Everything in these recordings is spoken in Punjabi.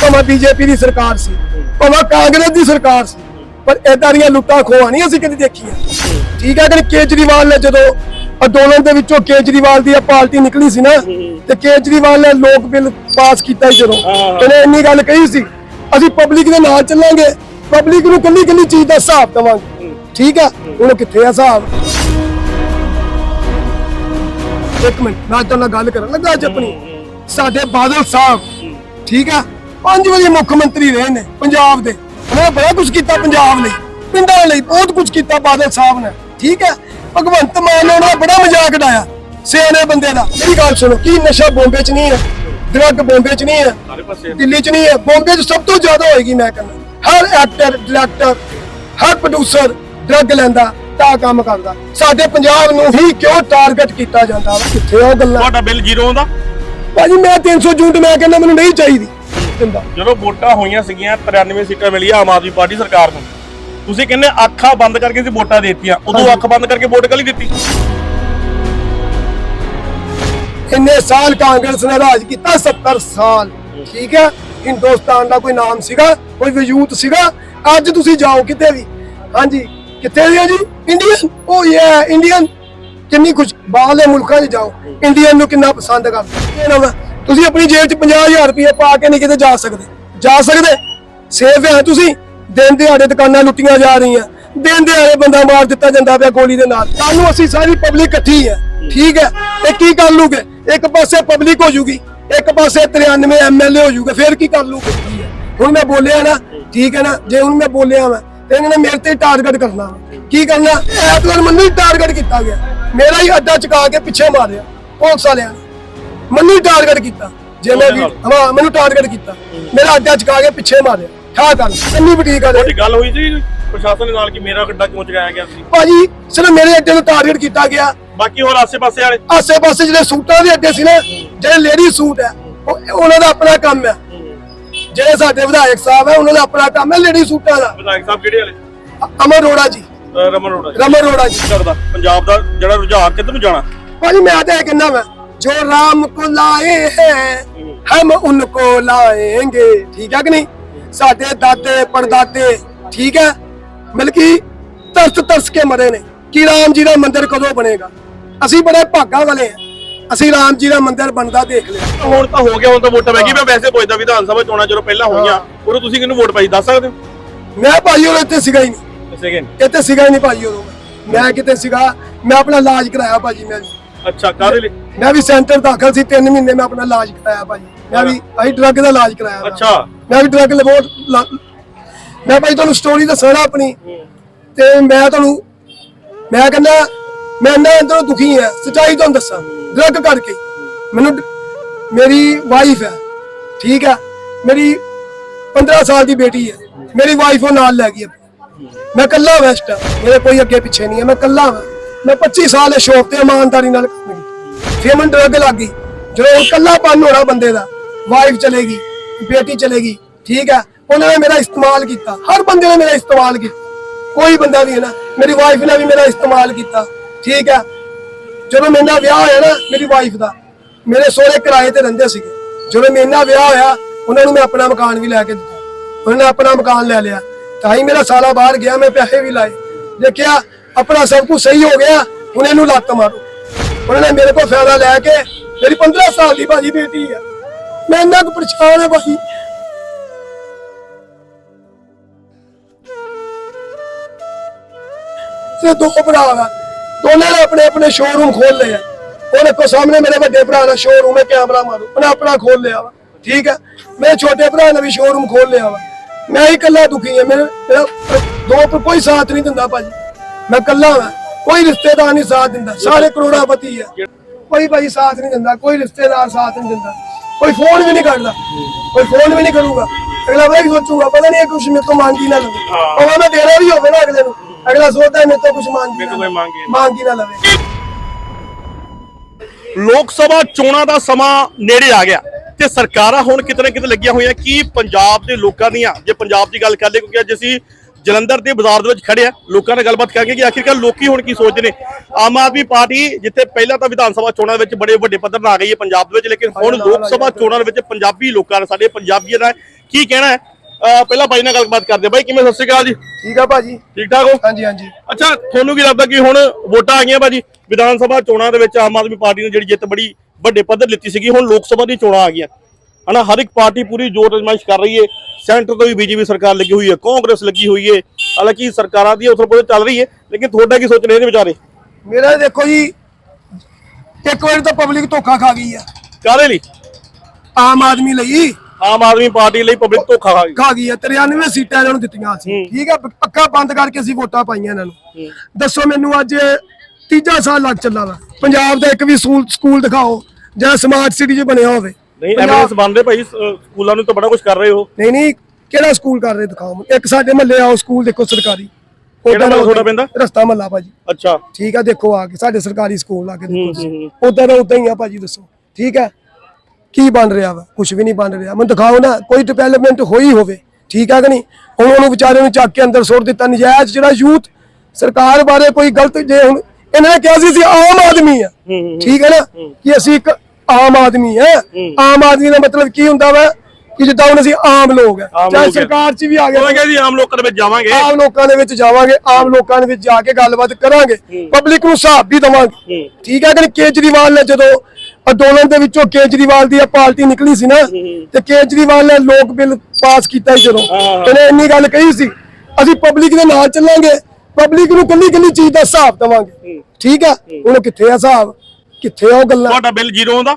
ਭਾਵੇਂ ਬੀਜੇਪੀ ਦੀ ਸਰਕਾਰ ਸੀ, ਭਾਵੇਂ ਕਾਂਗਰਸ ਦੀ ਸਰਕਾਰ ਸੀ, ਪਰ ਏਦਾਂ ਦੀਆਂ ਲੁੱਟਾਂ ਖੋਹਾਂ ਨਹੀਂ ਅਸੀਂ ਕਦੇ ਦੇਖੀਆਂ। ਠੀਕ ਹੈ ਕਿ ਕੇਜਰੀਵਾਲ ਨੇ ਜਦੋਂ ਅੰਦੋਲਨ ਦੇ ਵਿੱਚੋਂ ਕੇਜਰੀਵਾਲ ਦੀ ਪਾਰਟੀ ਨਿਕਲੀ ਸੀ ਨਾ, ਤੇ ਕੇਜਰੀਵਾਲ ਨੇ ਲੋਕ ਬਿੱਲ ਪਾਸ ਕੀਤਾ ਜਦੋਂ। ਇਹਨੇ ਇੰਨੀ ਗੱਲ ਕਹੀ ਸੀ, ਅਸੀਂ ਪਬਲਿਕ ਦੇ ਨਾਲ ਚੱਲਾਂਗੇ, ਪਬਲਿਕ ਨੂੰ ਕੱਲੀ ਕੱਲੀ ਚੀਜ਼ ਦਾ ਹਿਸਾਬ ਦੇਵਾਂਗੇ। ਠੀਕ ਹੈ? ਹੁਣ ਕਿੱਥੇ ਆ ਹਿਸਾਬ? ਇੱਕ ਮਿੰਟ, ਮੈਂ ਤੁਹਾਡੇ ਨਾਲ ਗੱਲ ਕਰਨ ਲੱਗਾ ਅੱਜ ਆਪਣੀ। ਸਾਡੇ ਬਾਦਲ ਸਾਹਿਬ, ਠੀਕ ਆ ਪੰਜ ਵਾਰੀ ਮੁੱਖ ਮੰਤਰੀ ਰਹੇ ਨੇ ਪੰਜਾਬ ਦੇ। ਉਹਨੇ ਬੜਾ ਕੁਝ ਕੀਤਾ ਪੰਜਾਬ ਲਈ। ਪਿੰਡਾਂ ਲਈ ਬਹੁਤ ਕੁਝ ਕੀਤਾ ਬਾਦਲ ਸਾਹਿਬ ਨੇ। ਠੀਕ ਹੈ? ਭਗਵੰਤ ਮਾਨ ਨੇ ਉਹਨਾਂ ਦਾ ਬੜਾ ਮਜ਼ਾਕ ਉਡਾਇਆ ਸਿਆਣੇ ਬੰਦੇ ਦਾ। ਮੇਰੀ ਗੱਲ ਸੁਣੋ ਕੀ ਨਸ਼ਾ ਬੰਬੇ 'ਚ ਨਹੀਂ ਹੈ? ਡਰੱਗ ਬੰਬੇ 'ਚ ਨਹੀਂ ਹੈ? ਦਿੱਲੀ 'ਚ ਨਹੀਂ ਹੈ? ਬੰਬੇ 'ਚ ਸਭ ਤੋਂ ਜ਼ਿਆਦਾ ਹੋਏਗੀ ਮੈਂ ਕਹਿੰਦਾ। ਹਰ ਐਕਟਰ ਡਾਇਰੈਕਟਰ ਹਰ ਪ੍ਰੋਡਿਊਸਰ ਡਰੱਗ ਲੈਂਦਾ ਤਾਂ ਕੰਮ ਕਰਦਾ। ਸਾਡੇ ਪੰਜਾਬ ਨੂੰ ਹੀ ਕਿਉਂ ਟਾਰਗੇਟ ਕੀਤਾ ਜਾਂਦਾ ਵਾ? ਕਿੱਥੇ ਉਹ ਗੱਲਾਂ? ਤੁਹਾਡਾ ਬਿੱਲ ਜ਼ੀਰੋ ਆਉਂਦਾ ਭਾਜੀ ਮੈਂ 300 ਯੂਨਿਟ ਮੈਂ ਕਹਿੰਦਾ ਮੈਨੂੰ ਨਹੀਂ ਚਾਹੀਦੀ। ਦਿੰਦਾ। ਜਦੋਂ ਵੋਟਾਂ ਹੋਈਆਂ ਸੀਗੀਆਂ 93 ਸੀਟਾਂ ਮਿਲੀਆਂ ਆਮ ਆਦਮੀ ਪਾਰਟੀ ਸਰਕਾਰ ਨੂੰ। ਤੁਸੀਂ ਕਹਿੰਦੇ ਅੱਖਾਂ ਬੰਦ ਕਰਕੇ ਸੀ ਵੋਟਾਂ ਦੇਤੀਆਂ। ਉਦੋਂ। ਅੱਖ ਬੰਦ ਕਰਕੇ ਵੋਟ ਕਲੀ ਦਿੱਤੀ? ਇੰਨੇ ਸਾਲ ਕਾਂਗਰਸ ਨੇ ਰਾਜ ਕੀਤਾ 70 ਸਾਲ। ਠੀਕ ਹੈ? ਹਿੰਦੁਸਤਾਨ ਦਾ ਕੋਈ ਨਾਮ ਸੀਗਾ ਕੋਈ ਵਜੂਦ ਸੀਗਾ। ਅੱਜ ਤੁਸੀਂ ਜਾਓ ਕਿਤੇ ਵੀ। ਹਾਂਜੀ ਕਿੱਥੇ ਵੀ ਹੋ ਜੀ? ਇੰਡੀਅਨ ਉਹ ਯਾ ਇੰਡੀਅਨ ਕਿੰਨੀ ਕੁਝ ਬਾਹਰਲੇ ਮੁਲਕਾਂ 'ਚ ਜਾਓ। ਇੰਡੀਅਨ ਨੂੰ ਕਿੰਨਾ ਪਸੰਦ ਕਰਦੇ ਇਹ ਨਾ ਵਾ, ਤੁਸੀਂ ਆਪਣੀ ਜੇਬ 'ਚ 50000 ਰੁਪਏ ਪਾ ਕੇ ਨਹੀਂ ਕਿਤੇ ਜਾ ਸਕਦੇ। ਜਾ ਸਕਦੇ? ਸੇਫ ਹੈ ਤੁਸੀਂ? ਦਿਨ ਦਿਹਾੜੇ ਦੁਕਾਨਾਂ ਲੁੱਟੀਆਂ ਜਾ ਰਹੀਆਂ। ਦਿਨ ਦਿਹਾੜੇ ਬੰਦਾ ਮਾਰ ਦਿੱਤਾ ਜਾਂਦਾ ਪਿਆ ਗੋਲੀ ਦੇ ਨਾਲ। ਕੱਲ ਨੂੰ ਅਸੀਂ ਸਾਰੀ ਪਬਲਿਕ ਇਕੱਠੀ ਹੈ ਠੀਕ ਹੈ? ਇਹ ਕੀ ਕਰ ਲੂਗੇ? ਇੱਕ ਪਾਸੇ ਪਬਲਿਕ ਹੋ ਜੂਗੀ, ਇੱਕ ਪਾਸੇ 93 ਐਮਐਲਏ ਹੋ ਜੂਗੇ। ਫਿਰ ਕੀ ਕਰ ਲੂਗੇ? ਹੁਣ ਮੈਂ ਬੋਲਿਆ ਨਾ, ਠੀਕ ਹੈ ਨਾ? ਜੇ ਹੁਣ ਮੈਂ ਬੋਲਿਆ ਮੈਂ ਤੇ ਇਹਨਾਂ ਨੇ ਮੇਰੇ ਤੇ ਟਾਰਗੇਟ ਕਰਨਾ ਵਾ। ਕੀ ਕਰਨਾ? ਐਤਵਾਰ ਮੈਨੂੰ ਹੀ ਟਾਰਗੇਟ ਕੀਤਾ ਗਿਆ। ਮੇਰਾ ਹੀ ਅੱਡਾ ਚੁਕਾ ਕੇ ਪਿੱਛੇ ਮਾਰਿਆ, ਪੁਲਿਸ ਵਾਲਿਆਂ ਨੇ। ਮੈਨੂੰ ਟਾਰਗੇਟ ਕੀਤਾ। ਜੇ ਮੈਂ ਵੀ ਹਾਂ ਮੈਨੂੰ ਟਾਰਗੇਟ ਕੀਤਾ। ਮੇਰਾ ਅੱਡਾ ਚੁਕਾ ਕੇ ਪਿੱਛੇ ਮਾਰਿਆ। ਠਾ ਕਰ। ਇੰਨੀ ਬੁਟੀਕ ਆ ਤੁਹਾਡੀ ਗੱਲ ਹੋਈ ਸੀ ਪ੍ਰਸ਼ਾਸਨ ਦੇ ਨਾਲ ਕਿ ਮੇਰਾ ਗੱਡਾ ਕਿਉਂ ਚਗਾਇਆ ਗਿਆ ਸੀ? ਭਾਜੀ ਸਿਰਫ ਮੇਰੇ ਅੱਡੇ ਨੂੰ ਟਾਰਗੇਟ ਕੀਤਾ ਗਿਆ। ਬਾਕੀ ਹੋਰ ਆਸੇ-ਪਾਸੇ ਵਾਲੇ? ਆਸੇ ਪਾਸੇ ਜਿਹੜੇ ਸੂਟਾਂ ਦੇ ਅੱਡੇ ਸੀ ਨਾ ਜਿਹੜੇ ਲੇਡੀ ਸੂਟ ਹੈ ਉਹ- ਉਹਨਾਂ ਦਾ ਆਪਣਾ ਕੰਮ ਹੈ ਜਿਹੜੇ ਸਾਡੇ ਵਿਧਾਇਕ ਸਾਹਿਬ ਹੈ ਉਹਨਾਂ ਦਾ ਆਪਣਾ ਕੰਮ ਹੈ ਲੇਡੀ ਸੂਟਾਂ ਦਾ। ਵਿਧਾਇਕ ਸਾਹਿਬ ਕਿਹੜੇ ਵਾਲੇ? ਅਮਰ ਰੋੜਾ ਜੀ। ਰਮਨ ਰੋੜਾ ਜੀ। ਰਮਨ ਰੋੜਾ ਜੀ। ਕਰਦਾ? ਪੰਜਾਬ ਦਾ ਜਿਹੜਾ ਰੁਝਾਨ ਕਿੱਧਰ ਨੂੰ ਜਾਣਾ? ਭਾਜੀ ਮੈਂ ਤਾਂ ਇਹ ਕਹਿੰਦਾ ਮੈਂ ਜੋ ਰਾਮ ਕੋ ਲਾਏ ਹੈ ਹਮ ਉनको ਲਾਏਂਗੇ। ਠੀਕ ਹੈ ਕਿ ਨਹੀਂ? ਸਾਡੇ ਦਾਦੇ ਪੜਦਾਦੇ ਠੀਕ ਹੈ? ਬਲਕਿ ਤਰਸ ਤਰਸ ਕੇ ਮਰੇ ਨੇ। ਕਿ ਰਾਮ ਜੀ ਦਾ ਮੰਦਿਰ ਕਦੋਂ ਬਣੇਗਾ? ਅਸੀਂ ਬੜੇ ਭਾਗਾਂ ਵਾਲੇ ਹਾਂ। ਅਸੀਂ ਰਾਮ ਜੀ ਦਾ ਮੰਦਿਰ ਬਣਦਾ ਦੇਖ ਲਿਆ। ਹੁਣ ਤਾਂ ਹੋ ਗਿਆ ਹੁਣ ਤਾਂ ਵੋਟਾਂ ਪੈ ਗਈ ਮੈਂ ਵੈਸੇ ਪੁੱਛਦਾ ਵਿਧਾਨ ਸਭਾ ਚੋਣਾਂ ਜਦੋਂ ਪਹਿਲਾਂ ਹੋਈਆਂ। ਉਦੋਂ ਤੁਸੀਂ ਕਿਹਨੂੰ ਵੋਟ ਪਾਈ ਦੱਸ ਸਕਦੇ ਹੋ? ਮੈਂ ਭਾਜੀ ਉਹ ਇੱਥੇ ਸੀਗਾ ਹੀ ਨਹੀਂ। ਕਿ ਇੱਥੇ ਸੀਗਾ ਹੀ ਨਹੀਂ ਭਾਜੀ ਉਦੋਂ। ਮੈਂ ਕਿਤੇ ਸੀਗਾ ਮੈਂ ਆਪਣਾ ਇਲਾਜ ਕਰਾਇਆ ਭਾਜੀ ਮੈਂ। ਅੱਛਾ ਕਾਹਦੇ ਲਈ? ਮੈਂ ਵੀ ਸੈਂਟਰ ਦਾਖਲ ਸੀ 3 ਮਹੀਨੇ ਮੈਂ ਆਪਣਾ ਇਲਾਜ ਕਰਾਇਆ ਭਾਜੀ ਮੈਂ ਵੀ ਆਈ ਡਰੱਗ ਦਾ ਇਲਾਜ ਕਰਾਇਆ ਵਾ। ਅੱਛਾ। ਮੈਂ ਵੀ ਡਰੱਗ ਲਵੋ ਮੈਂ ਭਾਈ ਤੁਹਾਨੂੰ ਸਟੋਰੀ ਦੱਸਣਾ ਆਪਣੀ। ਤੇ ਮੈਂ ਤੁਹਾਨੂੰ ਮੈਂ ਕਹਿੰਦਾ ਮੈਂ ਇੰਨਾ ਅੰਦਰੋਂ ਦੁਖੀ ਹਾਂ ਸੱਚਾਈ ਤੁਹਾਨੂੰ ਦੱਸਾਂ। ਡਰੱਗ ਕਰਕੇ। ਮੈਨੂੰ ਡ- ਮੇਰੀ ਵਾਈਫ ਹੈ ਠੀਕ ਹੈ ਮੇਰੀ 15 ਸਾਲ ਦੀ ਬੇਟੀ ਹੈ। ਮੇਰੀ ਵਾਈਫ ਉਹ ਨਾਲ ਲੈ ਗਈ ਆਪਣੀ। ਮੈਂ ਇਕੱਲਾ ਵੈਸਟ ਆ। ਮੇਰੇ ਕੋਈ ਅੱਗੇ ਪਿੱਛੇ ਨਹੀਂ ਹੈ। ਮੈਂ ਇਕੱਲਾ ਹਾਂ ਮੈਂ 25 ਸਾਲ ਇਹ ਸ਼ੌਪ ਤੇ ਇਮਾਨਦਾਰੀ ਨਾਲ ਕੰਮ ਕੀਤਾ ਫਿਰ ਮੈਨੂੰ ਡਰੱਗ ਲੱਗ ਗਈ। ਜਦੋਂ ਉਹ ਇਕੱਲਾਪਨ ਹੋਣਾ ਬੰਦੇ ਦਾ ਵਾਈਫ ਚਲੇਗੀ, ਬੇਟੀ ਚਲੇਗੀ, ਠੀਕ ਹੈ, ਉਹਨਾਂ ਨੇ ਮੇਰਾ ਇਸਤੇਮਾਲ ਕੀਤਾ। ਹਰ ਬੰਦੇ ਨੇ ਮੇਰਾ ਇਸਤੇਮਾਲ ਕੀਤਾ। ਕੋਈ ਬੰਦਾ ਵੀ ਹੈ ਨਾ, ਮੇਰੀ ਵਾਈਫ ਨੇ ਵੀ ਮੇਰਾ ਇਸਤੇਮਾਲ ਕੀਤਾ, ਠੀਕ ਹੈ। ਜਦੋਂ ਮੇਰੇ ਨਾਲ ਵਿਆਹ ਹੋਇਆ ਨਾ, ਮੇਰੀ ਵਾਈਫ ਦਾ, ਮੇਰੇ ਸਹੁਰੇ ਕਿਰਾਏ ਤੇ ਰਹਿੰਦੇ ਸੀਗੇ। ਜਦੋਂ ਮੇਰੇ ਨਾਲ ਵਿਆਹ ਹੋਇਆ, ਉਹਨਾਂ ਨੂੰ ਮੈਂ ਆਪਣਾ ਮਕਾਨ ਵੀ ਲੈ ਕੇ ਦਿੱਤਾ। ਉਹਨਾਂ ਨੇ ਆਪਣਾ ਮਕਾਨ ਲੈ ਲਿਆ। ਤਾਂ ਹੀ ਮੇਰਾ ਸਾਲਾ ਬਾਹਰ ਗਿਆ, ਮੈਂ ਪੈਸੇ ਵੀ ਲਾਏ। ਦੇਖਿਆ, ਆਪਣਾ ਸਭ ਕੁਝ ਸਹੀ ਹੋ ਗਿਆ, ਹੁਣ ਇਹਨੂੰ ਲੱਤ ਮਾਰੋ। ਉਹਨਾਂ ਨੇ ਮੇਰੇ ਕੋਲ ਫਾਇਦਾ ਲੈ ਕੇ ਮੇਰੀ 15 ਸਾਲ ਦੀ ਭਾਜੀ ਬੇਟੀ ਆ। ਮੈਂ ਇੰਨਾ ਕੁ ਪਰੇਸ਼ਾਨ ਆ ਭਾਜੀ। ਤੇ ਦੋ ਭਰਾ ਆ ਦੋਨੇ ਨੇ ਆਪਣੇ ਆਪਣੇ ਸ਼ੋਰੂਮ ਖੋਲ ਲਏ ਆ। ਉਹ ਦੇਖੋ ਸਾਹਮਣੇ ਮੇਰੇ ਵੱਡੇ ਭਰਾ ਦਾ ਸ਼ੋਰੂਮ ਹੈ ਕੈਮਰਾ ਮਾਰੋ। ਉਹਨੇ ਆਪਣਾ ਖੋਲ ਲਿਆ ਵਾ। ਠੀਕ ਹੈ ਮੇਰੇ ਛੋਟੇ ਭਰਾ ਨੇ ਵੀ ਸ਼ੋਰੂਮ ਖੋਲ ਲਿਆ ਵਾ। ਮੈਂ ਹੀ ਇਕੱਲਾ ਦੁਖੀ ਹਾਂ ਮੇਰੇ ਮੇਰਾ ਦੋ ਪਰ ਕੋਈ ਸਾਥ ਨਹੀਂ ਦਿੰਦਾ ਭਾਜੀ। ਮੈਂ ਇਕੱਲਾ ਹਾਂ ਕੋਈ ਰਿਸ਼ਤੇਦਾਰ ਨਹੀਂ ਸਾਥ ਦਿੰਦਾ ਸਾਰੇ ਕਰੋੜਾਪਤੀ ਆ। ਕੋਈ ਭਾਜੀ ਸਾਥ ਨਹੀਂ ਦਿੰਦਾ ਕੋਈ ਰਿਸ਼ਤੇਦਾਰ ਸਾਥ ਨਹੀਂ ਦਿੰਦਾ। ਕੋਈ ਫੋਨ ਵੀ ਨਹੀਂ ਕਰਦਾ ਕੋਈ ਫੋਨ ਵੀ ਨਹੀਂ ਕਰੂਗਾ। ਅਗਲਾ ਭਾਈ ਸੋਚੂਗਾ? ਪਤਾ ਨਹੀਂ ਇਹ ਕੁਛ ਮੇਰੇ ਤੋਂ ਮੰਗੀ ਨਾ ਲਵੇ। ਹਾਂ। ਉਹ ਮੈਂ ਦੇਣਾ ਵੀ ਹੋਵੇ ਨਾ ਅਗਲੇ ਨੂੰ। ਅਗਲਾ ਸੋਚਦਾ ਮੇਰੇ ਤੋਂ ਕੁਛ ਮੰਗੀ ਮੇਰੇ ਤੋਂ ਕੋਈ ਮੰਗੇ। ਮੰਗੀ ਨਾ ਲਵੇ। ਲੋਕ ਸਭਾ ਚੋਣਾਂ ਦਾ ਸਮਾਂ ਨੇੜੇ ਆ ਗਿਆ ਤੇ ਸਰਕਾਰਾਂ ਹੁਣ ਕਿਤੇ ਨਾ ਕਿਤੇ ਲੱਗੀਆਂ ਹੋਈਆਂ ਕੀ ਪੰਜਾਬ ਦੇ ਲੋਕਾਂ ਦੀਆਂ ਜੇ ਪੰਜਾਬ ਦੀ ਗੱਲ ਕਰ ਲਈਏ ਕਿਉਂਕਿ ਅੱਜ ਅਸੀਂ ਜਲੰਧਰ ਦੇ ਬਾਜ਼ਾਰ ਦੇ ਵਿੱਚ ਖੜੇ ਆ। ਲੋਕਾਂ ਨਾਲ ਗੱਲਬਾਤ ਕਰਾਂਗੇ ਕਿ ਆਖਿਰਕਾਰ ਲੋਕੀ ਹੁਣ ਕੀ ਸੋਚਦੇ ਨੇ? ਆਮ ਆਦਮੀ ਪਾਰਟੀ ਜਿੱਥੇ ਪਹਿਲਾਂ ਤਾਂ ਵਿਧਾਨ ਸਭਾ ਚੋਣਾਂ ਵਿੱਚ ਬੜੇ ਵੱਡੇ ਪੱਧਰ ਨਾਲ ਆ ਗਈ ਹੈ ਪੰਜਾਬ ਦੇ ਵਿੱਚ ਲੇਕਿਨ ਹੁਣ ਲੋਕ ਸਭਾ ਚੋਣਾਂ ਦੇ ਵਿੱਚ ਪੰਜਾਬੀ ਲੋਕਾਂ ਦਾ ਸਾਡੇ ਪੰਜਾਬੀਆਂ ਦਾ ਕੀ ਕਹਿਣਾ ਹੈ? ਪਹਿਲਾਂ ਬਾਈ ਨਾਲ ਗੱਲਬਾਤ ਕਰਦੇ। ਬਾਈ ਕਿਵੇਂ ਸਤਿ ਸ਼੍ਰੀ ਅਕਾਲ ਜੀ? ਠੀਕ ਆ ਭਾਜੀ। ਠੀਕ ਠਾਕ ਹੋ? ਹਾਂਜੀ ਹਾਂਜੀ। ਅੱਛਾ ਤੁਹਾਨੂੰ ਕੀ ਲੱਗਦਾ ਕਿ ਹੁਣ ਵੋਟਾਂ ਆ ਗਈਆਂ ਭਾਜੀ? ਵਿਧਾਨ ਸਭਾ ਚੋਣਾਂ ਦੇ ਵਿੱਚ ਆਮ ਆਦਮੀ ਪਾਰਟੀ ਨੇ ਜਿਹੜੀ ਜਿੱਤ ਬੜੀ ਵੱਡੇ ਪੱਧਰ ਲਿੱਤੀ ਸੀਗੀ ਹੁਣ ਲੋਕ ਸਭਾ ਦੀ ਚੋਣਾਂ ਆ ਗਈਆਂ। ਹਨਾ ਹਰ ਇੱਕ ਪਾਰਟੀ ਪੂਰੀ ਜ਼ੋਰ ਅਜ਼ਮਾਇਸ਼ ਕਰ ਰਹੀ ਹੈ ਸੈਂਟਰ ਤੋਂ ਵੀ ਬੀਜੇਪੀ ਸਰਕਾਰ ਲੱਗੀ ਹੋਈ ਹੈ ਕਾਂਗਰਸ ਲੱਗੀ ਹੋਈ ਹੈ ਹਾਲਾਂਕਿ ਸਰਕਾਰਾਂ ਦੀ ਉਥਰ ਪੁਥਰ ਚੱਲ ਰਹੀ ਹੈ ਲੇਕਿਨ ਤੁਹਾਡਾ ਕੀ ਸੋਚ ਰਹੇ ਨੇ ਵਿਚਾਰੇ? ਮੇਰਾ ਦੇਖੋ ਜੀ ਇੱਕ ਵਾਰ ਤਾਂ ਪਬਲਿਕ ਧੋਖਾ ਖਾ ਗਈ ਆ। ਕਾਹਦੇ ਲਈ? ਆਮ ਆਦਮੀ ਲਈ। ਆਮ ਆਦਮੀ ਪਾਰਟੀ ਲਈ ਪਬਲਿਕ ਧੋਖਾ ਖਾ ਗਈ। ਖਾ ਗਈ ਆ 93 ਸੀਟਾਂ ਇਹਨਾਂ ਨੂੰ ਦਿੱਤੀਆਂ ਸੀ। ਠੀਕ ਆ ਪੱਕਾ ਬੰਦ ਕਰਕੇ ਅਸੀਂ ਵੋਟਾਂ ਪਾਈਆਂ ਇਹਨਾਂ ਨੂੰ। ਦੱਸੋ ਮੈਨੂੰ ਅੱਜ ਤੀਜਾ ਸਾਲ ਲੱਗ ਚੱਲਾ ਵਾ। ਪੰਜਾਬ ਦਾ ਇੱਕ ਵੀ ਸਕੂਲ ਸਕੂਲ ਦਿਖਾਓ ਜਿਹੜਾ ਸਮਾਰਟ ਸਿਟੀ 'ਚ ਬਣਿਆ ਹੋਵੇ। ਨਹੀਂ ਪੰਜਾਬ- ਰਹੇ ਭਾਈ ਸ- ਸਕੂਲਾਂ ਨੂੰ ਤਾਂ ਬੜਾ ਕੁਝ ਕਰ ਰਹੇ ਹੋ। ਨਹੀਂ ਨਹੀਂ ਕਿਹੜਾ ਸਕੂਲ ਕਰ ਰਹੇ ਦਿਖਾਓ ਮੈਨੂੰ। ਇੱਕ ਸਾਡੇ ਮਹੱਲੇ ਆਓ ਸਕੂਲ ਦੇਖੋ ਸਰਕਾਰੀ। ਕਿਹੜਾ ਮਹੱਲਾ ਤੁਹਾਡਾ ਪੈਂਦਾ? ਰਸਤਾ ਮਹੱਲਾ ਭਾਜੀ। ਅੱਛਾ। ਠੀਕ ਆ ਦੇਖੋ ਆ ਕੇ ਸਾਡੇ ਸਰਕਾਰੀ ਸਕੂਲ ਆ ਕੇ ਦੇਖੋ ਉਦਾਂ ਦਾ ਉਦਾਂ ਹੀ ਆ ਭਾਜੀ ਦੱਸੋ। ਠੀਕ ਹੈ ਕੀ ਬਣ ਰਿਹਾ ਵਾ? ਕੁਝ ਵੀ ਨਹੀਂ ਬਣ ਰਿਹਾ। ਮੈਨੂੰ ਦਿਖਾਓ ਨਾ ਕੋਈ ਡਿਵੈਲਪਮੈਂਟ ਹੋਈ ਹੋਵੇ। ਠੀਕ ਆ ਕਿ ਨਹੀਂ? ਹੁਣ ਉਹਨੂੰ ਵਿਚਾਰੇ ਨੂੰ ਚੱਕ ਕੇ ਅੰਦਰ ਸੁੱਟ ਦਿੱਤਾ ਨਜਾਇਜ਼ ਜਿਹੜਾ ਯੂਥ ਸਰਕਾਰ ਬਾਰੇ ਕੋਈ ਗਲਤ ਜੇ ਹੁਣ ਇਹਨਾਂ ਨੇ ਕਿਹਾ ਸੀ ਅਸੀਂ ਆਮ ਆਦਮੀ ਆ। ਠੀਕ ਹੈ ਨਾ? ਕਿ ਅਸੀਂ ਇੱਕ ਆਮ ਆਦਮੀ ਆ ਆਮ ਆਦਮੀ ਦਾ ਮਤਲਬ ਕੀ ਹੁੰਦਾ ਵਾ ਕਿ ਜਿੱਦਾਂ ਹੁਣ ਅਸੀਂ ਆਮ ਲੋਕ ਆਮ ਚਾਹੇ। ਸਰਕਾਰ 'ਚ ਵੀ ਆ ਗਏ ਕਹਿੰਦੇ ਜੀ ਆਮ ਲੋਕਾਂ ਦੇ ਵਿੱਚ ਜਾਵਾਂਗੇ। ਆਮ ਲੋਕਾਂ ਦੇ ਵਿੱਚ ਜਾਵਾਂਗੇ ਆਮ ਲੋਕਾਂ ਦੇ ਵਿੱਚ ਜਾ ਕੇ ਗੱਲਬਾਤ ਕਰਾਂਗੇ। ਪਬਲਿਕ ਨੂੰ ਹਿਸਾਬ ਵੀ ਦਵਾਂਗੇ। ਹੂੰ। ਠੀਕ ਹੈ ਕਿ ਕੇਜਰੀਵਾਲ ਨੇ ਜਦੋਂ ਅੰਦੋਲਨ ਦੇ ਵਿੱਚੋਂ ਕੇਜਰੀਵਾਲ ਦੀ ਪਾਰਟੀ ਨਿਕਲੀ ਸੀ ਨਾ ਤੇ ਕੇਜਰੀਵਾਲ ਨੇ ਲੋਕ ਬਿੱਲ ਪਾਸ ਕੀਤਾ ਜਦੋਂ। ਹਾਂ, ਹਾਂ। ਇਹਨੇ ਇੰਨੀ ਗੱਲ ਕਹੀ ਸੀ ਅਸੀਂ ਪਬਲਿਕ ਦੇ ਨਾਲ ਚੱਲਾਂਗੇ ਪਬਲਿਕ ਨੂੰ ਕੱਲੀ ਕੱਲੀ ਚੀਜ਼ ਦਾ ਹਿਸਾਬ ਦਵਾਂਗੇ। ਠੀਕ ਆ? ਹੁਣ ਕਿੱਥੇ ਆ ਹਿਸਾਬ? ਕਿੱਥੇ ਆ ਉਹ ਗੱਲਾਂ? ਤੁਹਾਡਾ ਬਿੱਲ ਜ਼ੀਰੋ ਆਉਂਦਾ?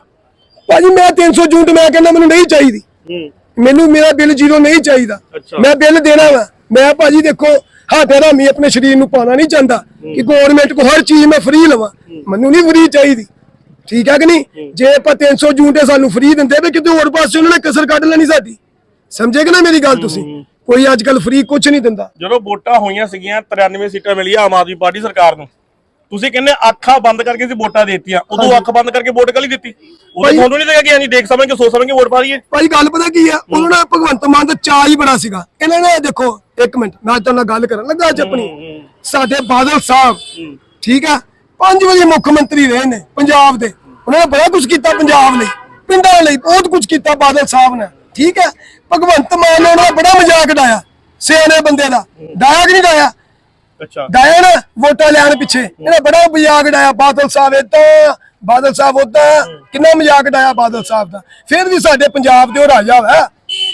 ਭਾਜੀ ਮੈਂ 300 ਯੂਨਿਟ ਮੈਂ ਕਹਿੰਦਾ ਮੈਨੂੰ ਨਹੀਂ ਚਾਹੀਦੀ। ਹੂੰ। ਮੈਨੂੰ ਮੇਰਾ ਬਿੱਲ ਜ਼ੀਰੋ ਨਹੀਂ ਚਾਹੀਦਾ। ਅੱਛਾ। ਮੈਂ ਬਿੱਲ ਦੇਣਾ ਵਾ। ਮੈਂ ਭਾਜੀ ਦੇਖੋ ਹੱਥ ਰਾਮੀ ਆਪਣੇ ਸਰੀਰ ਨੂੰ ਪਾਣਾ ਨਹੀਂ ਚਾਹੁੰਦਾ। ਕਿ ਗਵਰਨਮੈਂਟ ਕੋ ਹਰ ਚੀਜ਼ ਮੈਂ ਫ੍ਰੀ ਲਵਾਂ। ਮੈਨੂੰ ਨਹੀਂ ਫ੍ਰੀ ਚਾਹੀਦੀ। ਠੀਕ ਹੈ ਕਿ ਨਹੀਂ? ਜੇ ਆਪਾਂ 300 ਯੂਨਿਟ ਸਾਨੂੰ ਫ੍ਰੀ ਦਿੰਦੇ ਤੇ ਕਿਤੇ ਹੋਰ ਪਾਸੇ ਉਹਨਾਂ ਨੇ ਕਸਰ ਕੱਢ ਲੈਣੀ ਸਾਡੀ। ਸਮਝੇ ਕਿ ਨਾ ਮੇਰੀ ਗੱਲ ਤੁਸੀਂ? ਕੋਈ ਅੱਜ ਕੱਲ ਫ੍ਰੀ ਕੁਝ ਨਹੀਂ ਦਿੰਦਾ। ਜਦੋਂ ਵੋਟਾਂ ਹੋਈਆਂ ਸੀਗੀਆਂ 93 ਸੀਟਾਂ ਮਿਲੀਆਂ ਆਮ ਆਦਮੀ ਪਾਰਟੀ ਸਰਕਾਰ ਨੂੰ। ਤੁਸੀਂ ਕਹਿੰਦੇ ਅੱਖਾਂ ਬੰਦ ਕਰਕੇ ਸੀ ਵੋਟਾਂ ਦੇਤੀਆਂ। ਉਦੋਂ ਅੱਖ ਬੰਦ ਕਰਕੇ ਵੋਟ ਕਾਲੀ ਦਿੱਤੀ? ਉਦੋਂ ਤੁਹਾਨੂੰ ਨਹੀਂ ਲੱਗਾ ਕਿ ਨਹੀਂ ਦੇਖ ਸਮਝ ਕੇ ਸੋਚ ਸਮਝ ਕੇ ਵੋਟ ਪਾ ਲਈਏ? ਭਾਈ ਗੱਲ ਪਤਾ ਕੀ ਆ? ਉਹਨਾਂ ਨੇ ਭਗਵੰਤ ਮਾਨ ਦਾ ਚਾਅ ਹੀ ਬੜਾ ਸੀਗਾ। ਇਹਨਾਂ ਨੇ ਦੇਖੋ ਇੱਕ ਮਿੰਟ ਮੈਂ ਅੱਜ ਨਾਲ ਗੱਲ ਕਰਨ ਲੱਗਾ ਅੱਜ ਆਪਣੀ। ਸਾਡੇ ਬਾਦਲ ਸਾਹਿਬ ਠੀਕ ਆ? ਪੰਜ ਵਾਰੀ ਮੁੱਖ ਮੰਤਰੀ ਰਹੇ ਨੇ ਪੰਜਾਬ ਦੇ। ਉਹਨਾਂ ਨੇ ਬੜਾ ਕੁਝ ਕੀਤਾ ਪੰਜਾਬ ਲਈ। ਪਿੰਡਾਂ ਲਈ ਬਹੁਤ ਕੁਝ ਕੀਤਾ ਬਾਦਲ ਸਾਹਿਬ ਨੇ। ਠੀਕ ਹੈ ਭਗਵੰਤ ਮਾਨ ਨੇ ਉਹਨਾਂ ਦਾ ਬੜਾ ਮਜ਼ਾਕ ਉਡਾਇਆ। ਸਿਆਣੇ ਬੰਦੇ ਦਾ। ਡਾਇਆ ਕਿ ਨਹੀਂ ਡਾਇਆ ਡਾਇਆ ਨਾ ਵੋਟਾਂ ਲੈਣ ਪਿੱਛੇ। ਇਹਨੇ ਬੜਾ ਮਜ਼ਾਕ ਉਡਾਇਆ ਬਾਦਲ ਸਾਹਿਬ ਏਦਾਂ ਬਾਦਲ ਸਾਹਿਬ ਉਦਾਂ ਕਿੰਨਾ ਮਜ਼ਾਕ ਉਡਾਇਆ ਬਾਦਲ ਸਾਹਿਬ ਦਾ। ਫਿਰ ਵੀ ਸਾਡੇ ਪੰਜਾਬ ਦੇ ਉਹ ਰਾਜਾ ਵਾ।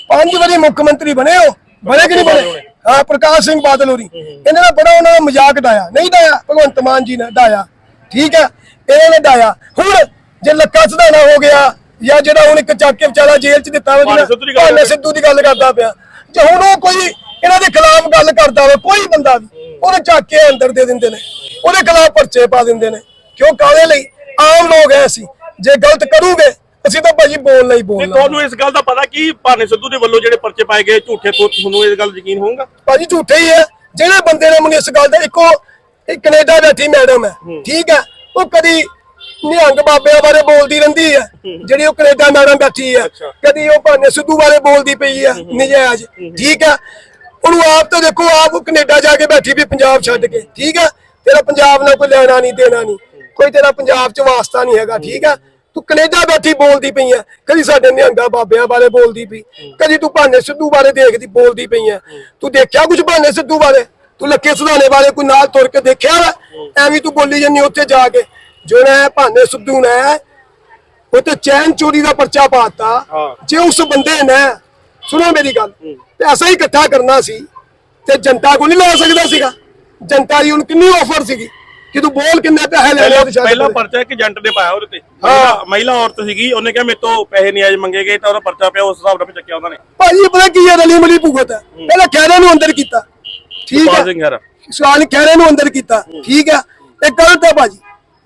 ਪੰਜ ਵਾਰੀ ਮੁੱਖ ਮੰਤਰੀ ਬਣੇ ਹੋ ਬਣੇ ਕਿ ਨਹੀਂ ਬਣੇ? ਹਾਂ ਪ੍ਰਕਾਸ਼ ਸਿੰਘ ਬਾਦਲ ਹੋਰੀ। ਇਹਨਾਂ ਨੇ ਬੜਾ ਉਹਨਾਂ ਦਾ ਮਜ਼ਾਕ ਉਡਾਇਆ। ਨਹੀਂ ਡਾਇਆ ਭਗਵੰਤ ਮਾਨ ਜੀ ਨੇ ਡਾਇਆ ਠੀਕ ਹੈ ਇਹਨਾਂ ਨੇ ਡਾਇਆ ਹੁਣ ਜੇ ਲੱਕਾ ਸਧਾਣਾ ਹੋ ਗਿਆ ਜਾਂ ਜਿਹੜਾ ਹੁਣ ਇੱਕ ਚੱਕ ਕੇ ਵਿਚਾਰਾ ਜੇਲ੍ਹ 'ਚ ਦਿੱਤਾ ਵਾ ਭਾਨੇ ਸਿੱਧੂ ਦੀ ਗੱਲ ਭਾਨੇ ਸਿੱਧੂ ਦੀ ਗੱਲ ਕਰਦਾ ਪਿਆ। ਜੇ ਹੁਣ ਉਹ ਕੋਈ ਇਹਨਾਂ ਦੇ ਖਿਲਾਫ ਗੱਲ ਕਰਦਾ ਹੋਵੇ ਕੋਈ ਬੰਦਾ ਵੀ। ਉਹਨੇ ਚੱਕ ਕੇ ਅੰਦਰ ਦੇ ਦਿੰਦੇ ਨੇ ਉਹਦੇ ਖਿਲਾਫ ਪਰਚੇ ਪਾ ਦਿੰਦੇ ਨੇ। ਕਿਉਂ? ਕਾਹਦੇ ਲਈ? ਆਮ ਲੋਕ ਐ ਅਸੀਂ। ਜੇ ਗਲਤ ਕਰੂਗੇ ਅਸੀਂ ਤਾਂ ਭਾਜੀ ਬੋਲਣਾ ਹੀ ਤੇ ਬੋਲਣਾ। ਤੁਹਾਨੂੰ ਇਸ ਗੱਲ ਦਾ ਪਤਾ ਕਿ? ਭਾਨੇ ਸਿੱਧੂ ਦੇ ਵੱਲੋਂ ਜਿਹੜੇ ਪਰਚੇ ਪਾਏ ਗਏ ਝੂਠੇ ਤੋਂ ਤੁਹਾਨੂੰ ਇਸ ਗੱਲ ਯਕੀਨ ਹੋਊਗਾ? ਭਾਜੀ ਝੂਠੇ ਹੀ ਹੈ ਜਿਹੜੇ ਬੰਦੇ ਨੇ ਮੈਨੂੰ ਇਸ ਗੱਲ ਦਾ ਇੱਕੋ ਇੱਕ ਕੈਨੇਡਾ ਬੈਠੀ ਮੈਡਮ ਹੈ। ਠੀਕ ਹੈ ਉਹ ਕਦੀ ਨਿਹੰਗ ਬਾਬਿਆਂ ਬਾਰੇ ਬੋਲਦੀ ਰਹਿੰਦੀ ਹੈ। ਜਿਹੜੀ ਉਹ ਕੈਨੇਡਾ ਮੈਡਮ ਬੈਠੀ ਹੈ। ਕਦੀ ਉਹ ਭਾਨੇ ਸਿੱਧੂ ਬਾਰੇ ਬੋਲਦੀ ਪਈ ਹੈ ਨਜਾਇਜ਼। ਠੀਕ ਹੈ ਉਹਨੂੰ ਆਪ ਤਾਂ ਦੇਖੋ ਆਪ ਕੈਨੇਡਾ ਜਾ ਕੇ ਬੈਠੀ ਵੀ ਪੰਜਾਬ ਛੱਡ ਕੇ ਠੀਕ ਹੈ ਤੇਰਾ ਪੰਜਾਬ ਨਾਲ ਕੋਈ ਲੈਣਾ ਨਹੀਂ ਦੇਣਾ ਨਹੀਂ। ਕੋਈ ਤੇਰਾ ਪੰਜਾਬ 'ਚ ਵਾਸਤਾ ਨਹੀਂ ਹੈਗਾ ਠੀਕ ਹੈ ਤੂੰ ਕੈਨੇਡਾ ਬੈਠੀ ਬੋਲਦੀ ਪਈ ਹੈ ਕਦੀ ਸਾਡੇ ਨਿਹੰਗਾ ਬਾਬਿਆਂ ਬਾਰੇ ਬੋਲਦੀ ਪਈ। ਕਦੀ ਤੂੰ ਭਾਨੇ ਸਿੱਧੂ ਬਾਰੇ ਦੇਖਦੀ ਬੋਲਦੀ ਪਈ ਹੈ ਤੂੰ ਦੇਖਿਆ ਕੁਝ ਭਾਨੇ ਸਿੱਧੂ ਬਾਰੇ? ਤੂੰ ਲੱਕੇ ਸੁਧਾਣੇ ਵਾਲੇ ਕੋਈ ਨਾਲ ਤੁਰ ਕੇ ਦੇਖਿਆ ਵਾ? ਐਵੇਂ ਤੂੰ ਬੋਲੀ ਜੰਨੀ ਉੱਥੇ ਜਾ ਕੇ। ਜਿਹੜਾ ਭਾਨੇ ਸਿੱਧੂ ਨੇ ਉਹ ਤੇ ਚੈਨ ਚੋਰੀ ਦਾ ਪਰਚਾ ਪਾਤਾ। ਜੇ ਉਸ ਬੰਦੇ ਨੇ ਸੁਣੋ ਮੇਰੀ ਗੱਲ। ਪੈਸਾ ਹੀ ਇਕੱਠਾ ਕਰਨਾ ਸੀ ਤੇ ਜਨਤਾ ਕੋ ਨਹੀਂ ਲਾ ਸਕਦਾ ਸੀਗਾ। ਜਨਤਾ ਦੀ ਹੁਣ ਕਿੰਨੀ ਆਫਰ ਸੀਗੀ? ਕਿ ਤੂੰ ਬੋਲ ਕਿੰਨੇ ਪੈਸੇ ਲੈ ਲਿਆ ਪਹਿਲਾ ਤੇ। ਪਰਚਾ ਇੱਕ ਏਜੰਟ ਨੇ ਪਾਇਆ ਉਹਦੇ ਤੇ। ਹਾਂ। ਮਹਿਲਾ- ਔਰਤ ਸੀਗੀ ਉਹਨੇ ਕਿਹਾ ਮੇਰੇ ਤੋਂ ਪੈਸੇ ਨਹੀਂ ਆਜ ਮੰਗੇ ਗਏ ਤਾਂ ਉਹਦਾ ਪਰਚਾ ਪਿਆ ਉਸ ਹਿਸਾਬ ਨਾਲ ਚੱਕਿਆ ਉਹਨਾਂ ਨੇ। ਭਾਜੀ ਪਤਾ ਕੀ ਹੈ ਰਲੀ ਮਲੀ ਭੁਗਤ ਹੈ। ਪਹਿਲਾਂ ਖੈਰੇ ਨੂੰ ਅੰਦਰ ਕੀਤਾ। ਠੀਕ ਹੈ। ਸਵਾਲ ਖੈਰੇ ਨੂੰ ਅੰਦਰ ਕੀਤਾ। ਠੀਕ ਹੈ। ਇਹ ਗਲਤ ਹੈ ਭਾਜੀ।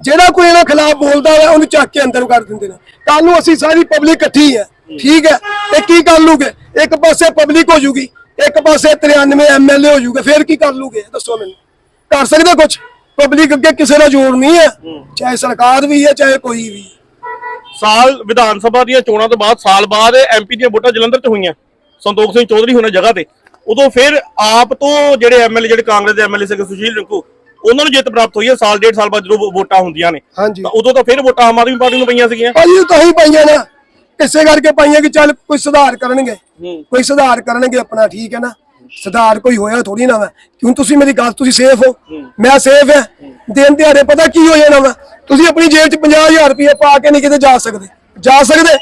ਜਿਹੜਾ ਕੋਈ ਇਹਨਾਂ ਖਿਲਾਫ ਬੋਲਦਾ ਹੈ ਉਹਨੂੰ ਚੱਕ ਕੇ ਅੰਦਰ ਕਰ ਦਿੰਦੇ ਨੇ। ਕੱਲ ਨੂੰ ਅਸੀਂ ਸਾਰੀ ਪਬਲਿਕ ਇਕੱਠੀ ਹੈ। ਠੀਕ ਹੈ। ਇਹ ਕੀ ਕਰ ਲੂਗੇ ਇੱਕ ਪਾਸੇ ਪਬਲਿਕ ਹੋ ਜੂਗੀ ਇੱਕ ਪਾਸੇ 93 ਐਮਐਲਏ ਹੋ ਜੂਗੇ ਫਿਰ ਕੀ ਕਰ ਲੂਗੇ? ਦੱਸੋ ਮੈਨੂੰ। ਕਰ ਸਕਦੇ ਕੁਝ ਪਬਲਿਕ ਅੱਗੇ ਕਿਸੇ ਦਾ ਜ਼ੋਰ ਨਹੀਂ ਹੈ। ਚਾਹੇ ਸਰਕਾਰ ਵੀ ਹੈ ਚਾਹੇ ਕੋਈ ਵੀ। ਸਾਲ ਵਿਧਾਨ ਸਭਾ ਦੀਆਂ ਚੋਣਾਂ ਤੋਂ ਬਾਅਦ ਸਾਲ ਬਾਅਦ ਐਮਪੀ ਦੀਆਂ ਵੋਟਾਂ ਜਲੰਧਰ 'ਚ ਹੋਈਆਂ। ਸੰਤੋਖ ਸਿੰਘ ਚੌਧਰੀ ਹੁਣੇ ਜਗ੍ਹਾ ਤੇ। ਉਦੋਂ ਫਿਰ ਆਪ ਤੋਂ ਜਿਹੜੇ ਐਮਐਲਏ ਜਿਹੜੇ ਕਾਂਗਰਸ ਦੇ ਐਮਐਲਏ ਸੀਗੇ ਸੁਸ਼ੀਲ ਰਿੰਕੂ ਉਹਨਾਂ ਨੂੰ ਜਿੱਤ ਪ੍ਰਾਪਤ ਹੋਈ ਹੈ। ਸਾਲ ਡੇਢ ਸਾਲ ਬਾਅਦ ਜਦੋਂ ਵੋਟਾਂ ਹੁੰਦੀਆਂ ਨੇ। ਤਾਂ ਉਦੋਂ ਤਾਂ ਫਿਰ ਵੋਟਾਂ ਆਮ ਆਦਮੀ ਪਾਰਟੀ ਨੂੰ ਪਈਆਂ ਸੀਗੀਆਂ। ਭਾਜੀ ਤਾਂ ਹੀ ਪਾਈਆਂ ਨਾ। ਇਸੇ ਕਰਕੇ ਪਾਈਆਂ ਕਿ ਚੱਲ ਕੋਈ ਸੁਧਾਰ ਕਰਨਗੇ ਕੋਈ ਸੁਧਾਰ ਕਰਨਗੇ ਆਪਣਾ ਠੀਕ ਹੈ ਨਾ? ਸੁਧਾਰ ਕੋਈ ਹੋਇਆ ਥੋੜੀ ਨਾ ਵਾ। ਕਿਉਂ ਤੁਸੀਂ ਮੇਰੀ ਗੱਲ ਤੁਸੀਂ ਸੇਫ ਹੋ? ਮੈਂ ਸੇਫ ਹੈ। ਦਿਨ ਦਿਹਾੜੇ ਪਤਾ ਕੀ ਹੋ ਜਾਣਾ ਵਾ? ਤੁਸੀਂ ਆਪਣੀ ਜੇਬ 'ਚ 50000 ਰੁਪਏ ਪਾ ਕੇ ਨਹੀਂ ਕਿਤੇ ਜਾ ਸਕਦੇ। ਜਾ ਸਕਦੇ?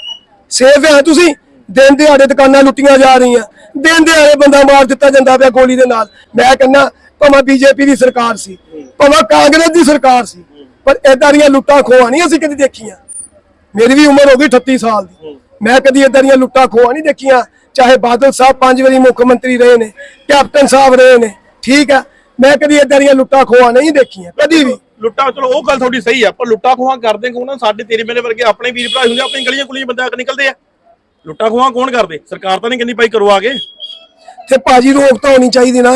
ਸੇਫ ਹੈ ਤੁਸੀਂ? ਦਿਨ ਦਿਹਾੜੇ ਦੁਕਾਨਾਂ ਲੁੱਟੀਆਂ ਜਾ ਰਹੀਆਂ। ਦਿਨ ਦਿਹਾੜੇ ਬੰਦਾ ਮਾਰ ਦਿੱਤਾ ਜਾਂਦਾ ਪਿਆ ਗੋਲੀ ਦੇ ਨਾਲ। ਮੈਂ ਕਹਿੰਦਾ ਭਾਵੇਂ ਬੀਜੇਪੀ ਦੀ ਸਰਕਾਰ ਸੀ ਭਾਵੇਂ ਕਾਂਗਰਸ ਦੀ ਸਰਕਾਰ ਸੀ ਪਰ ਏਦਾਂ ਦੀਆਂ ਲੁੱਟਾਂ ਖੋਹਾਂ ਨਹੀਂ ਅਸੀਂ ਕਦੀ ਦੇਖੀਆਂ। ਮੇਰੀ ਵੀ ਉਮਰ ਹੋ ਗਈ 38 ਸਾਲ ਦੀ। ਮੈਂ ਕਦੀ ਇਦਾਂ ਦੀਆਂ ਲੁੱਟਾਂ ਖੋਹਾਂ ਨਹੀਂ ਦੇਖੀਆਂ। ਚਾਹੇ ਬਾਦਲ ਸਾਹਿਬ ਪੰਜ ਵਾਰੀ ਮੁੱਖ ਮੰਤਰੀ ਰਹੇ ਨੇ ਕੈਪਟਨ ਸਾਹਿਬ ਰਹੇ ਨੇ ਠੀਕ ਆ ਮੈਂ ਕਦੀ ਇਦਾਂ ਦੀਆਂ ਲੁੱਟਾਂ ਖੋਹਾਂ ਨਹੀਂ ਦੇਖੀਆਂ ਕਦੀ ਵੀ। ਲੁੱਟਾਂ ਚਲੋ ਉਹ ਗੱਲ ਤੁਹਾਡੀ ਸਹੀ ਆ ਪਰ ਲੁੱਟਾਂ ਖੋਹਾਂ ਕਰਦੇ ਕੌਣ ਆ ਸਾਡੇ ਤੇਰੇ ਮੇਰੇ ਵਰਗੇ ਆਪਣੇ ਵੀਰ ਭਰਾ ਹੁੰਦੇ ਆਪਣੀ ਗਲੀਆਂ ਕੁਲੀਆਂ ਬੰਦੇ ਆ ਕੇ ਨਿਕਲਦੇ ਆ। ਲੁੱਟਾਂ ਖੋਹਾਂ ਕੌਣ ਕਰਦੇ? ਸਰਕਾਰ ਤਾਂ ਨਹੀਂ ਕਹਿੰਦੀ ਭਾਈ ਕਰੋ ਆਗੇ। ਤੇ ਭਾਜੀ ਰੋਕ ਤਾਂ ਹੋਣੀ ਚਾਹੀਦੀ ਨਾ।